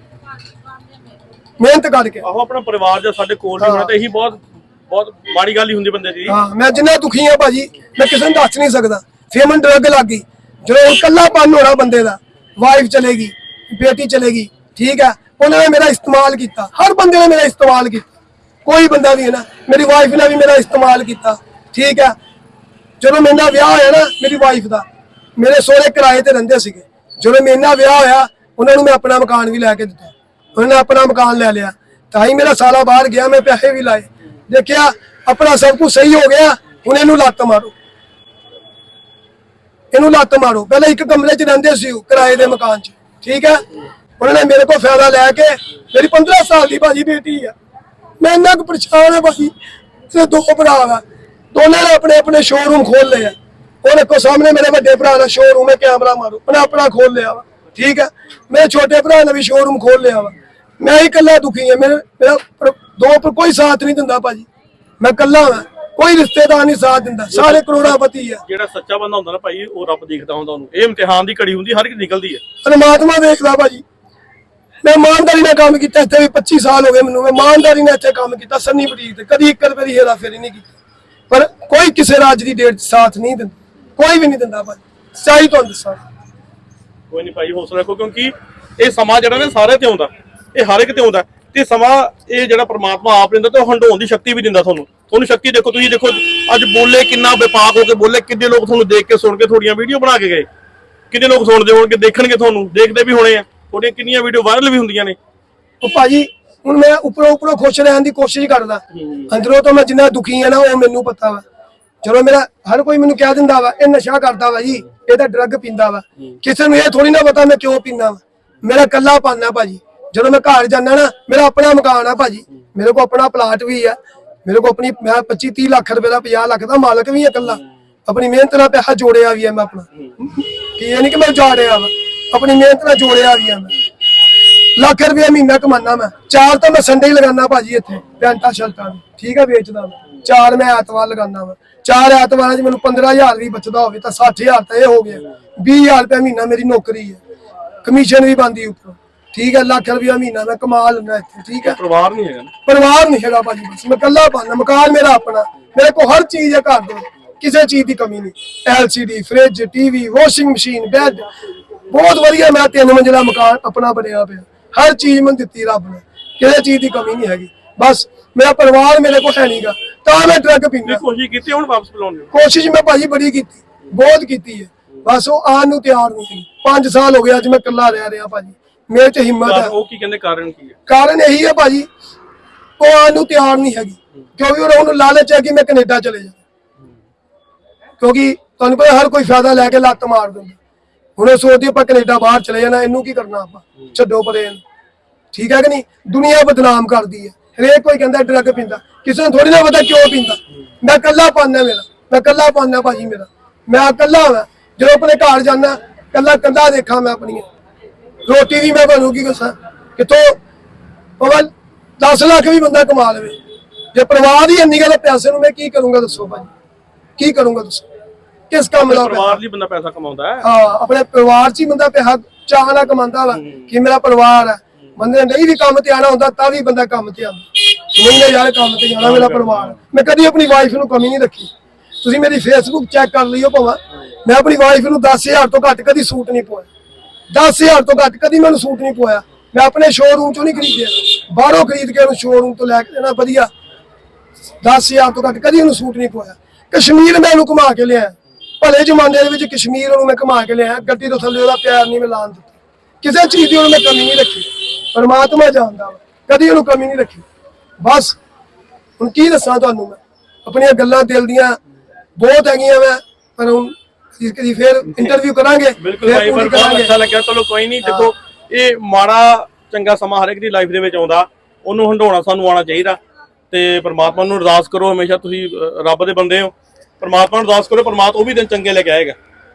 ਮਿਹਨਤ ਕਰਕੇ। ਆਹੋ ਆਪਣਾ ਪਰਿਵਾਰ ਜਾਂ ਸਾਡੇ ਕੋਲ ਨਹੀਂ ਹੋਣਾ ਤਾਂ ਇਹੀ ਬਹੁਤ ਬਹੁਤ ਮਾੜੀ ਗੱਲ ਹੀ ਹੁੰਦੀ ਬੰਦੇ ਦੀ। ਹਾਂ ਮੈਂ ਜਿੰਨਾ ਦੁਖੀ ਹਾਂ ਭਾਜੀ ਮੈਂ ਕਿਸੇ ਨੂੰ ਦੱਸ ਨਹੀਂ ਸਕਦਾ। ਫਿਰ ਮੈਨੂੰ ਡਰਗ ਲੱਗ ਗਈ। ਜਦੋਂ ਇਕੱਲਾਪਨ ਹੋਣਾ ਬੰਦੇ ਦਾ ਵਾਈਫ ਚਲੇਗੀ ਬੇਟੀ ਚਲੇਗੀ ਠੀਕ ਹੈ? ਉਹਨਾਂ ਨੇ ਮੇਰਾ ਇਸਤੇਮਾਲ ਕੀਤਾ। ਹਰ ਬੰਦੇ ਨੇ ਮੇਰਾ ਇਸਤੇਮਾਲ ਕੀਤਾ। ਕੋਈ ਬੰਦਾ ਵੀ ਹੈ ਨਾ, ਮੇਰੀ ਵਾਈਫ ਨੇ ਵੀ ਮੇਰਾ ਇਸਤੇਮਾਲ ਕੀਤਾ। ਠੀਕ ਹੈ? ਜਦੋਂ ਮੇਰਾ ਵਿਆਹ ਹੋਇਆ ਨਾ ਮੇਰੀ ਵਾਈਫ ਦਾ, ਮੇਰੇ ਸਹੁਰੇ ਕਿਰਾਏ ਤੇ ਰਹਿੰਦੇ ਸੀਗੇ। ਜਦੋਂ ਮੇਰਾ ਵਿਆਹ ਹੋਇਆ, ਉਹਨਾਂ ਨੂੰ ਮੈਂ ਆਪਣਾ ਮਕਾਨ ਵੀ ਲੈ ਕੇ ਦਿੱਤਾ। ਉਹਨਾਂ ਨੇ ਆਪਣਾ ਮਕਾਨ ਲੈ ਲਿਆ। ਤਾਂ ਹੀ ਮੇਰਾ ਸਾਲਾ ਬਾਹਰ ਗਿਆ, ਮੈਂ ਪੈਸੇ ਵੀ ਲਾਏ। ਦੇਖਿਆ, ਆਪਣਾ ਸਭ ਕੁਝ ਸਹੀ ਹੋ ਗਿਆ, ਹੁਣ ਇਹਨੂੰ ਲੱਤ ਮਾਰੋ। ਇਹਨੂੰ ਲੱਤ ਮਾਰੋ। ਪਹਿਲਾਂ ਇੱਕ ਕਮਰੇ 'ਚ ਰਹਿੰਦੇ ਸੀ ਉਹ, ਕਿਰਾਏ ਦੇ ਮਕਾਨ 'ਚ। ਠੀਕ ਹੈ? ਉਹਨਾਂ ਨੇ ਮੇਰੇ ਕੋਲ ਫਾਇਦਾ ਲੈ ਕੇ ਮੇਰੀ 15 ਸਾਲ ਦੀ ਭਾਜੀ ਬੇਟੀ ਆ। ਮੈਂ ਇੰਨਾ ਕੁ ਪਰੇਸ਼ਾਨ ਆ ਭਾਜੀ ਤੇ ਦੋ ਭਰਾ ਆ ਦੋਨਾਂ ਨੇ ਆਪਣੇ ਆਪਣੇ ਸ਼ੋਰੂਮ ਖੋਲ ਲਏ ਆ। ਉਹ ਦੇਖੋ ਸਾਹਮਣੇ ਮੇਰੇ ਵੱਡੇ ਭਰਾ ਦਾ ਸ਼ੋਰੂਮ ਹੈ ਕੈਮਰਾ ਮਾਰੋ। ਉਹਨੇ ਆਪਣਾ ਖੋਲ ਲਿਆ ਵਾ ਠੀਕ ਹੈ ਮੇਰੇ ਛੋਟੇ ਭਰਾ ਨੇ ਵੀ ਸ਼ੋਰੂਮ ਖੋਲ ਲਿਆ ਵਾ। ਮੈਂ ਹੀ ਇਕੱਲਾ ਦੁਖੀ ਹਾਂ ਮੇਰੇ ਦੋ ਪਰ ਕੋਈ ਸਾਥ ਨਹੀਂ ਦਿੰਦਾ ਭਾਜੀ। ਮੈਂ ਇਕੱਲਾ ਹਾਂ ਕੋਈ ਰਿਸ਼ਤੇਦਾਰ ਨਹੀਂ ਸਾਥ ਦਿੰਦਾ। ਸਾਰੇ ਕਰੋੜਾਪਤੀ ਆ। ਜਿਹੜਾ ਸੱਚਾ ਬੰਦਾ ਹੁੰਦਾ ਨਾ ਭਾਈ ਉਹ ਰੱਬ ਦੇਖਦਾ ਹੁੰਦਾ ਉਹਨੂੰ। ਇਹ ਇਮਤਿਹਾਨ ਦੀ ਘੜੀ ਹੁੰਦੀ ਹਰ ਇੱਕ ਨਿਕਲਦੀ ਹੈ ਪਰਮਾਤਮਾ ਦੇਖਦਾ ਭਾਜੀ। ਮੈਂ ਇਮਾਨਦਾਰੀ ਨਾਲ ਕੰਮ ਕੀਤਾ, ਇੱਥੇ ਵੀ 25 ਸਾਲ ਹੋ ਗਏ ਮੈਨੂੰ। ਮੈਂ ਇਮਾਨਦਾਰੀ ਨਾਲ ਇੱਥੇ ਕੰਮ ਕੀਤਾ, ਸੰਨੀ ਬੁਟੀਕ ਤੇ ਕਦੀ ਇੱਕ ਰੁਪਏ ਦੀ ਹੇਰਾ ਫੇਰੀ ਨਹੀਂ ਕੀਤੀ। ਪਰ ਕੋਈ ਕਿਸੇ ਰਾਜ ਦੀ ਡੇਟ ਸਾਥ ਨਹੀਂ ਦਿੰਦਾ ਕੋਈ ਵੀ ਨਹੀਂ ਦਿੰਦਾ ਭਾਜੀ ਸਹੀ ਤੁਹਾਨੂੰ ਦੱਸਾਂ। ਕੋਈ ਨਹੀਂ ਭਾਈ, ਹੌਸਲਾ ਰੱਖੋ, ਕਿਉਂਕਿ ਇਹ ਸਮਾਂ ਜਿਹੜਾ ਨਾ ਸਾਰੇ ਤੇ ਆਉਂਦਾ। ਇਹ ਹਰ ਇੱਕ ਤੇ ਆਉਂਦਾ। ਤੇ ਸਮਾਂ ਇਹ ਜਿਹੜਾ ਪ੍ਰਮਾਤਮਾ ਆਪ ਦਿੰਦਾ, ਤੇ ਉਹ ਦੀ ਸ਼ਕਤੀ ਵੀ ਦਿੰਦਾ ਤੁਹਾਨੂੰ। ਤੁਹਾਨੂੰ ਸ਼ਕਤੀ ਦੇਖੋ, ਤੁਸੀਂ ਦੇਖੋ, ਅੱਜ ਬੋਲੇ ਕਿੰਨਾ ਵਿਪਾਕ ਹੋ ਕੇ ਬੋਲੇ, ਕਿੰਨੇ ਲੋਕ ਤੁਹਾਨੂੰ ਦੇਖ ਕੇ ਸੁਣ ਕੇ ਤੁਹਾਡੀਆਂ ਵੀਡੀਓ ਬਣਾ ਕੇ ਗਏ। ਕਿੰਨੇ ਲੋਕ ਸੁਣਦੇ ਹੋਣਗੇ, ਦੇਖਣਗੇ ਤੁਹਾਨੂੰ, ਦੇਖਦੇ ਵੀ ਹੋਣੇ ਆ। ਤੁਹਾਡੀਆਂ ਕਿੰਨੀਆਂ ਵੀਡੀਓ ਵਾਇਰਲ ਵੀ ਹੁੰਦੀਆਂ ਨੇ। ਉਹ ਭਾਜੀ, ਹੁਣ ਮੈਂ ਉੱਪਰੋਂ ਉੱਪਰੋਂ ਖੁਸ਼ ਰਹਿਣ ਦੀ ਕੋਸ਼ਿਸ਼ ਕਰਦਾ। ਅੰਦਰੋਂ ਤਾਂ ਮੈਂ ਜਿੰਨਾ ਦੁਖੀ ਆ ਨਾ, ਉਹ ਮੈਨੂੰ ਪਤਾ ਵਾ। ਚਲੋ ਮੇਰਾ ਹਰ ਕੋਈ ਮੈਨੂੰ ਕਹਿ ਦਿੰਦਾ ਵਾ, ਇਹ ਨਸ਼ਾ ਕਰਦਾ ਵਾ ਜੀ, ਇਹ ਤਾਂ ਡਰੱਗ ਪੀਂਦਾ ਵਾ। ਕਿਸੇ ਨੂੰ ਇਹ ਥੋੜੀ ਨਾ ਪਤਾ ਮੈਂ ਕਿਉਂ ਪੀਂਦਾ ਵਾ। ਮੇਰਾ ਕੱਲਾ ਪਾਣਾ ਭਾਜੀ। ਜਦੋਂ ਮੈਂ ਘਰ ਜਾਂਦਾ ਨਾ, ਮੇਰਾ ਆਪਣਾ ਮਕਾਨ ਆ ਭਾਜੀ। ਮੇਰੇ ਕੋਲ ਆਪਣਾ ਪਲਾਟ ਵੀ ਆ। ਮੇਰੇ ਕੋਲ ਆਪਣੀ, ਮੈਂ 25 30 ਲੱਖ ਰੁਪਏ ਦਾ 50 ਲੱਖ ਦਾ ਮਾਲਕ ਵੀ ਆ ਇਕੱਲਾ। ਆਪਣੀ ਮਿਹਨਤ ਨਾਲ ਪੈਸਾ ਜੋੜਿਆ ਵੀ ਆ ਮੈਂ ਆਪਣਾ। ਕੀ ਇਹ ਨਹੀਂ ਕਿ ਮੈਂ ਜਾੜਿਆ ਵਾ। ਆਪਣੀ ਮਿਹਨਤ ਨਾਲ ਜੋੜਿਆ ਵੀ ਆ ਮੈਂ। ਲੱਖ ਰੁਪਏ ਮਹੀਨਾ ਕਮਾਨਾ ਮੈਂ। ਚਾਰ ਤਾਂ ਮੈਂ ਸੰਡੇ ਹੀ ਲਗਾਨਾ ਭਾਜੀ ਇੱਥੇ ਪੈਂਟਾ ਸ਼ਰਟਾਂ ਠੀਕ ਆ ਵੇਚਦਾ ਮੈਂ। ਚਾਰ ਮੈਂ ਐਤਵਾਰ ਲਗਾਨਾ ਵਾ ਚਾਰ ਐਤਵਾਰਾਂ 'ਚ ਮੈਨੂੰ 15000 ਵੀ ਬਚਦਾ ਹੋਵੇ ਤਾਂ 60000 ਤਾਂ ਇਹ ਹੋ ਗਿਆ। 20000 ਰੁਪਏ ਮਹੀਨਾ ਮੇਰੀ ਨੌਕਰੀ ਹੈ। ਕਮਿਸ਼ਨ ਵੀ ਬੰਦੀ ਉੱਪਰ। ਠੀਕ ਹੈ ਲੱਖ ਰੁਪਏ ਮਹੀਨਾ ਮੈਂ ਕਮਾ ਲੈਂਦਾ ਇੱਥੇ। ਠੀਕ ਹੈ ਪਰਿਵਾਰ ਨਹੀਂ ਹੈਗਾ ਪਰਿਵਾਰ ਨਹੀਂ ਹੈਗਾ ਭਾਜੀ ਬਸ। ਮੈਂ ਇਕੱਲਾ ਪਾਣਾ ਮਕਾਨ ਮੇਰਾ ਆਪਣਾ। ਮੇਰੇ ਕੋਲ ਹਰ ਚੀਜ਼ ਹੈ ਘਰ ਦੇ ਕਿਸੇ ਚੀਜ਼ ਦੀ ਕਮੀ ਨਹੀਂ। LCD fridge TV washing machine bed ਬਹੁਤ ਵਧੀਆ ਮੈਂ ਤਿੰਨ ਮੰਜ਼ਿਲਾ ਮਕਾਨ ਆਪਣਾ ਬਣਿਆ ਪਿਆ। ਹਰ ਚੀਜ਼ ਮੈਨੂੰ ਦਿੱਤੀ ਰੱਬ ਨੇ। ਕਿਸੇ ਚੀਜ਼ ਦੀ ਕਮੀ ਨਹੀਂ ਹੈਗੀ। ਬਸ ਮੇਰਾ ਪਰਿਵਾਰ ਮੇਰੇ ਕੋਲ ਹੈ ਨਹੀਂਗਾ ਤਾਂ ਮੈਂ ਡਰੱਗ ਪੀਂਦਾ। ਕੋਸ਼ਿਸ਼ ਕੀਤੀ ਹੁਣ ਵਾਪਸ ਬੁਲਾਉਣ ਦੀ? ਕੋਸ਼ਿਸ਼ ਮੈਂ ਭਾਜੀ ਬੜੀ ਕੀਤੀ। ਬਹੁਤ ਕੀਤੀ ਹੈ। ਬਸ ਉਹ ਆਉਣ ਨੂੰ ਤਿਆਰ ਨਹੀਂ ਸੀ। 5 ਸਾਲ ਹੋ ਗਏ ਅੱਜ ਮੈਂ ਇਕੱਲਾ ਰਹਿ ਰਿਹਾ ਭਾਜੀ। ਮੇਰੇ 'ਚ ਹਿੰਮਤ ਹੈ। ਉਹ ਕੀ ਕਹਿੰਦੇ ਕਾਰਨ ਕੀ ਹੈ? ਕਾਰਨ ਇਹੀ ਹੈ ਭਾਜੀ ਉਹ ਆਉਣ ਨੂੰ ਤਿਆਰ ਨਹੀਂ ਹੈਗੀ। ਕਿਉਂਕਿ ਉਹਨਾਂ ਲਾਲਚ ਹੈ ਕਿ ਮੈਂ ਕੈਨੇਡਾ ਚਲੇ ਜਾਵਾਂ। ਕਿਉਂਕਿ ਤੁਹਾਨੂੰ ਪਤਾ ਹਰ ਕੋਈ ਫਾਇਦਾ ਲੈ ਕੇ ਲੱਤ ਮਾਰ ਦਿੰਦਾ। ਹੁਣ ਇਹ ਸੋਚਦੀ ਆਪਾਂ ਕੈਨੇਡਾ ਬਾਹਰ ਚਲੇ ਜਾਣਾ, ਇਹਨੂੰ ਕੀ ਕਰਨਾ ਆਪਾਂ? ਛੱਡੋ ਪਰੇ ਇਹਨੂੰ। ਠੀਕ ਹੈ ਕਿ ਨਹੀਂ? ਦੁਨੀਆ ਬਦਨਾਮ ਕਰਦੀ ਹੈ। ਹਰੇਕ ਕੋਈ ਕਹਿੰਦਾ ਡਰੱਗ ਪੀਂਦਾ। ਕਿਸੇ ਨੂੰ ਥੋੜੀ ਨਾ ਪਤਾ ਕਿਉਂ ਪੀਂਦਾ। ਮੈਂ ਇਕੱਲਾ ਪਾਣਾ ਮੇਰਾ। ਮੈਂ ਇਕੱਲਾ ਪਾਣਾ ਭਾਜੀ ਮੇਰਾ। ਮੈਂ ਇਕੱਲਾ ਹਾਂ ਜਦੋਂ ਆਪਣੇ ਘਰ ਜਾਣਾ ਇਕੱਲਾ ਕੰਧਾ ਦੇਖਾਂ ਮੈਂ ਆਪਣੀ ਰੋਟੀ ਵੀ ਮੈਂ ਬਣੂਗੀ ਦੱਸਾਂ ਕਿਤੋਂ ਪਵਨ 10 ਲੱਖ ਵੀ ਬੰਦਾ ਕਮਾ ਲਵੇ। ਜੇ ਪਰਿਵਾਰ ਹੀ ਇੰਨੀ ਗੱਲ ਪੈਸੇ ਨੂੰ ਮੈਂ ਕੀ ਕਰੂੰਗਾ ਦੱਸੋ ਭਾਜੀ? ਕੀ ਕਰੂੰਗਾ ਦੱਸੋ? ਕਿਸ ਕੰਮ ਦਾ ਪਰਿਵਾਰ ਲਈ ਬੰਦਾ ਪੈਸਾ ਕਮਾਉਂਦਾ ਹੈ। ਹਾਂ ਆਪਣੇ ਪਰਿਵਾਰ 'ਚ ਹੀ ਬੰਦਾ ਪੈਸਾ ਚਾਹ ਨਾਲ ਕਮਾਉਂਦਾ ਵਾ ਕਿ ਮੇਰਾ ਪਰਿਵਾਰ ਹੈ। ਬੰਦੇ ਨਹੀਂ ਵੀ ਕੰਮ ਤੇ ਆਣਾ ਹੁੰਦਾ ਤਾਂ ਵੀ ਬੰਦਾ ਕੰਮ ਤੇ ਆਉਂਦਾ। ਨਹੀਂ ਯਾਰ ਕੰਮ ਤੇ ਜਾਣਾ ਮੇਰਾ ਪਰਿਵਾਰ। ਮੈਂ ਕਦੀ ਆਪਣੀ ਵਾਈਫ ਨੂੰ ਕਮੀ ਨਹੀਂ ਰੱਖੀ। ਤੁਸੀਂ ਮੇਰੀ ਫੇਸਬੁੱਕ ਚੈੱਕ ਕਰ ਲਈਓ ਭਾਵੇਂ। ਮੈਂ ਆਪਣੀ ਵਾਈਫ ਨੂੰ 10000 ਤੋਂ ਘੱਟ ਕਦੀ ਸੂਟ ਨਹੀਂ ਪਵਾਇਆ 10000 ਤੋਂ ਘੱਟ ਕਦੀ ਮੈਨੂੰ ਸੂਟ ਨਹੀਂ ਪਵਾਇਆ ਮੈਂ ਆਪਣੇ ਸ਼ੋਰੂਮ ਚੋਂ ਨਹੀਂ ਖਰੀਦਿਆ। ਬਾਹਰੋਂ ਖਰੀਦ ਕੇ ਉਹਨੂੰ ਸ਼ੋਰੂਮ ਤੋਂ ਲੈ ਕੇ ਦੇਣਾ ਵਧੀਆ। 10000 ਤੋਂ ਘੱਟ ਕਦੀ ਉਹਨੂੰ ਸੂਟ ਨਹੀਂ ਪਵਾਇਆ ਕਸ਼ਮੀਰ ਮੈਂ ਉਹਨੂੰ ਘੁਮਾ ਕੇ ਲਿਆਇਆ। ਭਲੇ ਜ਼ਮਾਨੇ ਦੇ ਵਿੱਚ ਕਸ਼ਮੀਰ ਉਹਨੂੰ ਮੈਂ ਘੁਮਾ ਕੇ ਲਿਆਇਆ ਗੱਡੀ ਤੋਂ ਥੱਲੇ ਉਹਦਾ ਪਿਆਰ ਨਹੀਂ ਮੈਂ ਲਾਣ ਦਿੱਤਾ। ਕਿਸੇ ਚੀਜ਼ ਦੀ ਉਹਨੂੰ ਮੈਂ ਕਮੀ ਨਹੀਂ ਰੱਖੀ। ਪਰਮਾਤਮਾ ਜਾਣਦਾ ਵਾ ਕਦੀ ਉਹਨੂੰ ਕਮੀ ਨਹੀਂ ਰੱਖੀ। ਬਸ ਹੁਣ ਕੀ ਦੱਸਾਂ ਤੁਹਾਨੂੰ ਮੈਂ? ਆਪਣੀਆਂ ਗੱਲਾਂ ਦਿਲ ਦੀਆਂ ਬਹੁਤ ਹੈਗੀਆਂ ਮੈਂ ਪਰ ਹੁਣ ਇਸ ਕਦੀ ਫਿਰ ਇੰਟਰਵਿਊ ਕਰਾਂਗੇ ਬਿਲਕੁਲ ਫਿਰ ਭਾਈ ਪੂਰੀ ਪਰ ਬਹੁਤ ਕਰਾਂਗੇ। ਅੱਛਾ ਲੱਗਿਆ। ਚਲੋ ਕੋਈ ਨਹੀਂ ਦੇਖੋ ਇਹ ਮਾੜਾ ਚੰਗਾ ਸਮਾਂ ਹਰ ਇੱਕ ਦੀ ਲਾਈਫ ਦੇ ਵਿੱਚ ਆਉਂਦਾ। ਉਹਨੂੰ ਹੰਡਾਉਣਾ ਸਾਨੂੰ ਆਉਣਾ ਚਾਹੀਦਾ। ਤੇ ਪ੍ਰਮਾਤਮਾ ਨੂੰ ਅਰਦਾਸ ਕਰੋ ਹਮੇਸ਼ਾ ਤੁਸੀਂ ਰੱਬ ਦੇ ਬੰਦੇ ਹੋ। ਪ੍ਰਮਾਤਮਾ ਨੂੰ ਅਰਦਾਸ ਕਰੋ ਪ੍ਰਮਾਤਮਾ ਉਹ ਵੀ ਦਿਨ ਚੰਗੇ ਲੈ ਕੇ ਆਏਗਾ।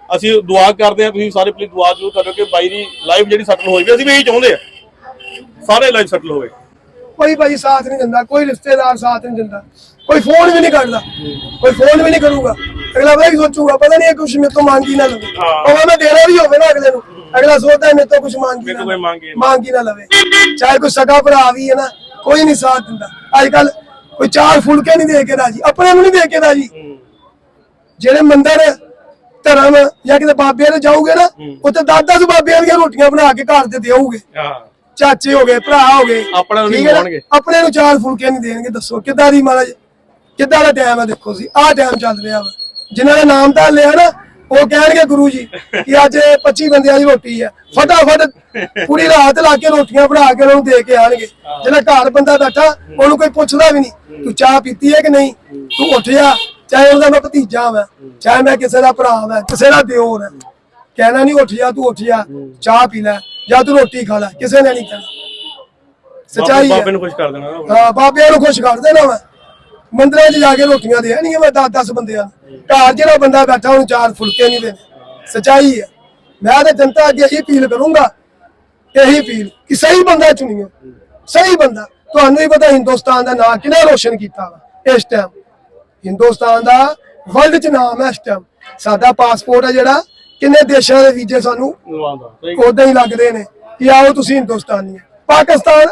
ਅਸੀਂ ਦੁਆ ਕਰਦੇ ਹਾਂ ਤੁਸੀਂ ਸਾਰੇ ਪਲੀਜ਼ ਦੁਆ ਜ਼ਰੂਰ ਕਰੋ ਕਿ ਬਾਈ ਦੀ ਲਾਈਫ ਜਿਹੜੀ ਸੈਟਲ ਹੋਈ ਵੀ ਅਸੀਂ ਵੀ ਇਹੀ ਚਾਹੁੰਦੇ ਆ। ਸਾਰੇ ਲਾਈਫ ਸੈਟਲ ਹੋਵੇ। ਕੋਈ ਭਾਈ ਸਾਥ ਨਹੀਂ ਦਿੰਦਾ ਕੋਈ ਰਿਸ਼ਤੇਦਾਰ ਸਾਥ ਨਹੀਂ ਦਿੰਦਾ ਕੋਈ ਫੋਨ ਵੀ ਨਹੀਂ ਕਰਦਾ ਕੋਈ ਫੋਨ ਵੀ ਨਹੀਂ ਕਰੂਗਾ। ਅਗਲਾ ਭਾਈ ਸੋਚੂਗਾ ਪਤਾ ਨਹੀਂ ਇਹ ਕੁਛ ਮੇਰੇ ਤੋਂ ਮੰਗੀ ਨਾ ਲਵੇ। ਉਹ ਮੈਂ ਦੇਣਾ ਵੀ ਹੋਵੇ ਨਾ ਅਗਲੇ ਨੂੰ ਅਗਲਾ ਸੋਚਦਾ ਮੇਰੇ ਤੋਂ ਕੁਛ ਮੰਗੀ ਨਾ ਕੋਈ। ਮੰਗੇ ਨਾ। ਮੰਗੀ ਨਾ ਲਵੇ। ਚਾਹੇ ਕੋਈ ਸਗਾ ਭਰਾ ਵੀ ਹੈ ਨਾ ਕੋਈ ਨਹੀਂ ਸਾਥ ਦਿੰਦਾ। ਅੱਜ ਕੱਲ ਕੋਈ ਚਾਰ ਫੁਲਕੇ ਨਹੀਂ ਦੇ ਕੇ ਰਾਜੀ ਆਪਣੇ ਨੂੰ ਨਹੀਂ ਦੇ ਕੇ ਰਾਜੀ। ਜਿਹੜੇ ਮੰਦਰ ਧਰਮ ਜਾਂ ਕਿਤੇ ਬਾਬਿਆਂ ਦੇ ਜਾਓਗੇ ਨਾ ਉੱਥੇ 10-10 ਬਾਬਿਆਂ ਦੀਆਂ ਰੋਟੀਆਂ ਬਣਾ ਕੇ ਘਰ ਤੇ ਦੇਉਗੇ ਚਾਚੇ ਹੋ ਗਏ ਭਰਾ ਹੋ ਗਏ ਆਪਣੇ ਨੂੰ ਨਹੀਂ ਠੀਕ ਹੈ ਨਾ? ਖਵਾਉਣਗੇ। ਆਪਣੇ ਨੂੰ ਚਾਰ ਫੁਲਕੇ ਨਹੀਂ ਦੇਣਗੇ ਦੱਸੋ ਕਿੱਦਾਂ ਦੀ ਮਹਾਰਾਜ ਕਿੱਦਾਂ ਦਾ ਟਾਈਮ ਹੈ ਦੇਖੋ ਸੀ ਆਹ ਟਾਈਮ ਚੱਲ ਰਿਹਾ ਵਾ। ਜਿਨ੍ਹਾਂ ਦਾ ਨਾਮ ਤਾਂ ਲਿਆ ਨਾ ਉਹ ਕਹਿਣਗੇ ਗੁਰੂ ਜੀ ਕਿ ਅੱਜ 25 ਬੰਦਿਆਂ ਦੀ ਰੋਟੀ ਹੈ। ਫਟਾਫਟ ਪੂਰੀ ਰਾਤ ਲਾ ਕੇ ਰੋਟੀਆਂ ਬਣਾ ਕੇ ਉਹਨਾਂ ਨੂੰ ਦੇ ਕੇ ਆਣਗੇ। ਜਿਹੜਾ ਘਰ ਬੰਦਾ ਬੈਠਾ ਉਹਨੂੰ ਕੋਈ ਪੁੱਛਦਾ ਵੀ ਨਹੀਂ ਤੂੰ ਚਾਹ ਪੀਤੀ ਹੈ ਕਿ ਨਹੀਂ? ਤੂੰ ਉੱਠ ਜਾ ਚਾਹੇ ਉਹਦਾ ਮੈਂ ਭਤੀਜਾ ਹਾਂ। ਚਾਹੇ ਮੈਂ ਕਿਸੇ ਦਾ ਭਰਾ ਹਾਂ ਕਿਸੇ ਦਾ ਦਿਓਰ ਹੈ। ਕਹਿਣਾ ਨਹੀਂ ਉੱਠ ਜਾ ਤੂੰ ਉੱਠ ਜਾ ਚਾਹ ਪੀ ਲੈ ਜਾਂ ਤੂੰ ਰੋਟੀ ਖਾ ਲੈ ਕਿਸੇ ਨੇ ਨਹੀਂ ਕਹਿਣਾ। ਸੱਚਾਈ ਬਾਬੇ ਨੂੰ ਖੁਸ਼ ਕਰ ਦੇਣਾ ਨਾ। ਹਾਂ ਬਾਬਿਆਂ ਨੂੰ ਖੁਸ਼ ਕਰ ਦੇਣਾ ਵਾ। ਮੰਦਰਾਂ 'ਚ ਜਾ ਕੇ ਰੋਟੀਆਂ ਦੇਣੀਆਂ ਮੈਂ 10-10 ਬੰਦਿਆਂ ਨੂੰ। ਘਰ ਜਿਹੜਾ ਬੰਦਾ ਬੈਠਾ ਉਹਨੂੰ ਚਾਰ ਫੁਲਕੇ ਨਹੀਂ ਦੇਣੇ। ਸੱਚਾਈ ਹੈ। ਮੈਂ ਤਾਂ ਜਨਤਾ ਅੱਗੇ ਇਹੀ ਅਪੀਲ ਕਰੂੰਗਾ ਇਹੀ ਅਪੀਲ ਕਿ ਸਹੀ ਬੰਦਾ ਚੁਣੀਓ ਸਹੀ ਬੰਦਾ। ਤੁਹਾਨੂੰ ਹੀ ਪਤਾ ਹਿੰਦੁਸਤਾਨ ਦਾ ਨਾਮ ਕਿਹਨੇ ਰੋਸ਼ਨ ਕੀਤਾ ਵਾ ਇਸ ਟਾਈਮ ਹਿੰਦੁਸਤਾਨ ਦਾ ਵਰਲਡ 'ਚ ਨਾਮ ਹੈ ਇਸ ਟਾਈਮ ਸਾਡਾ ਪਾਸਪੋਰਟ ਹੈ ਜਿਹੜਾ ਕਿੰਨੇ ਦੇਸ਼ਾਂ ਦੇ ਵੀਜ਼ੇ ਸਾਨੂੰ ਉਦਾਂ ਹੀ ਲੱਗਦੇ ਨੇ ਕਿ ਆਓ ਤੁਸੀਂ ਹਿੰਦੁਸਤਾਨੀ। ਪਾਕਿਸਤਾਨ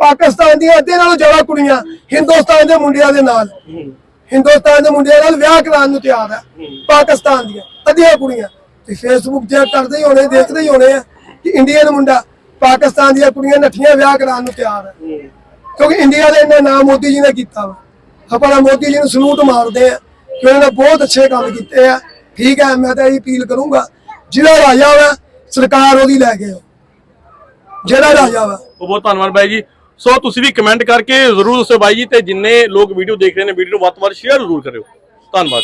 ਪਾਕਿਸਤਾਨ ਦੀਆਂ ਅੱਧੇ ਨਾਲੋਂ ਜ਼ਿਆਦਾ ਕੁੜੀਆਂ ਹਿੰਦੁਸਤਾਨ ਦੇ ਮੁੰਡਿਆਂ ਦੇ ਨਾਲ। ਹਿੰਦੁਸਤਾਨ ਦੇ ਮੁੰਡਿਆਂ ਨਾਲ ਵਿਆਹ ਕਰਾਉਣ ਨੂੰ ਤਿਆਰ ਹੈ। ਪਾਕਿਸਤਾਨ ਦੀਆਂ ਅੱਧੀਆਂ ਕੁੜੀਆਂ। ਤੇ ਫੇਸਬੁੱਕ ਤੇ ਕਰਦੇ ਹੀ ਹੋਣੇ ਦੇਖਦੇ ਹੀ ਹੋਣੇ ਆ ਕਿ ਇੰਡੀਅਨ ਮੁੰਡਾ ਪਾਕਿਸਤਾਨ ਦੀਆਂ ਕੁੜੀਆਂ ਨੱਠੀਆਂ ਵਿਆਹ ਕਰਾਉਣ ਨੂੰ ਤਿਆਰ ਹੈ। ਕਿਉਂਕਿ ਇੰਡੀਆ ਦਾ ਇੰਨਾ ਨਾਮ ਮੋਦੀ ਜੀ ਨੇ ਕੀਤਾ ਵਾ। ਆਪਾਂ ਮੋਦੀ ਜੀ ਨੂੰ ਸਲੂਟ ਮਾਰਦੇ ਆ ਕਿ ਉਹਨਾਂ ਨੇ ਬਹੁਤ ਅੱਛੇ ਕੰਮ ਕੀਤੇ ਆ। ਠੀਕ ਹੈ, ਮੈਂ ਤਾਂ ਇਹ ਅਪੀਲ ਕਰੂੰਗਾ, ਜਿਹੜਾ ਰਾਜਾ ਵਾ, ਸਰਕਾਰ ਉਹਦੀ ਲੈ ਕੇ ਆਓ। ਜਿਹੜਾ ਰਾਜਾ ਵਾ। ਉਹ ਬਹੁਤ ਧੰਨਵਾਦ ਬਾਈ ਜੀ। ਸੋ ਤੁਸੀਂ ਵੀ ਕਮੈਂਟ ਕਰਕੇ ਜ਼ਰੂਰ ਦੱਸੋ ਬਾਈ ਜੀ ਤੇ ਜਿੰਨੇ ਲੋਕ ਵੀਡੀਓ ਦੇਖ ਰਹੇ ਨੇ ਵੀਡੀਓ ਨੂੰ ਵੱਧ ਤੋਂ ਵੱਧ ਸ਼ੇਅਰ ਜ਼ਰੂਰ ਕਰਿਓ। ਧੰਨਵਾਦ।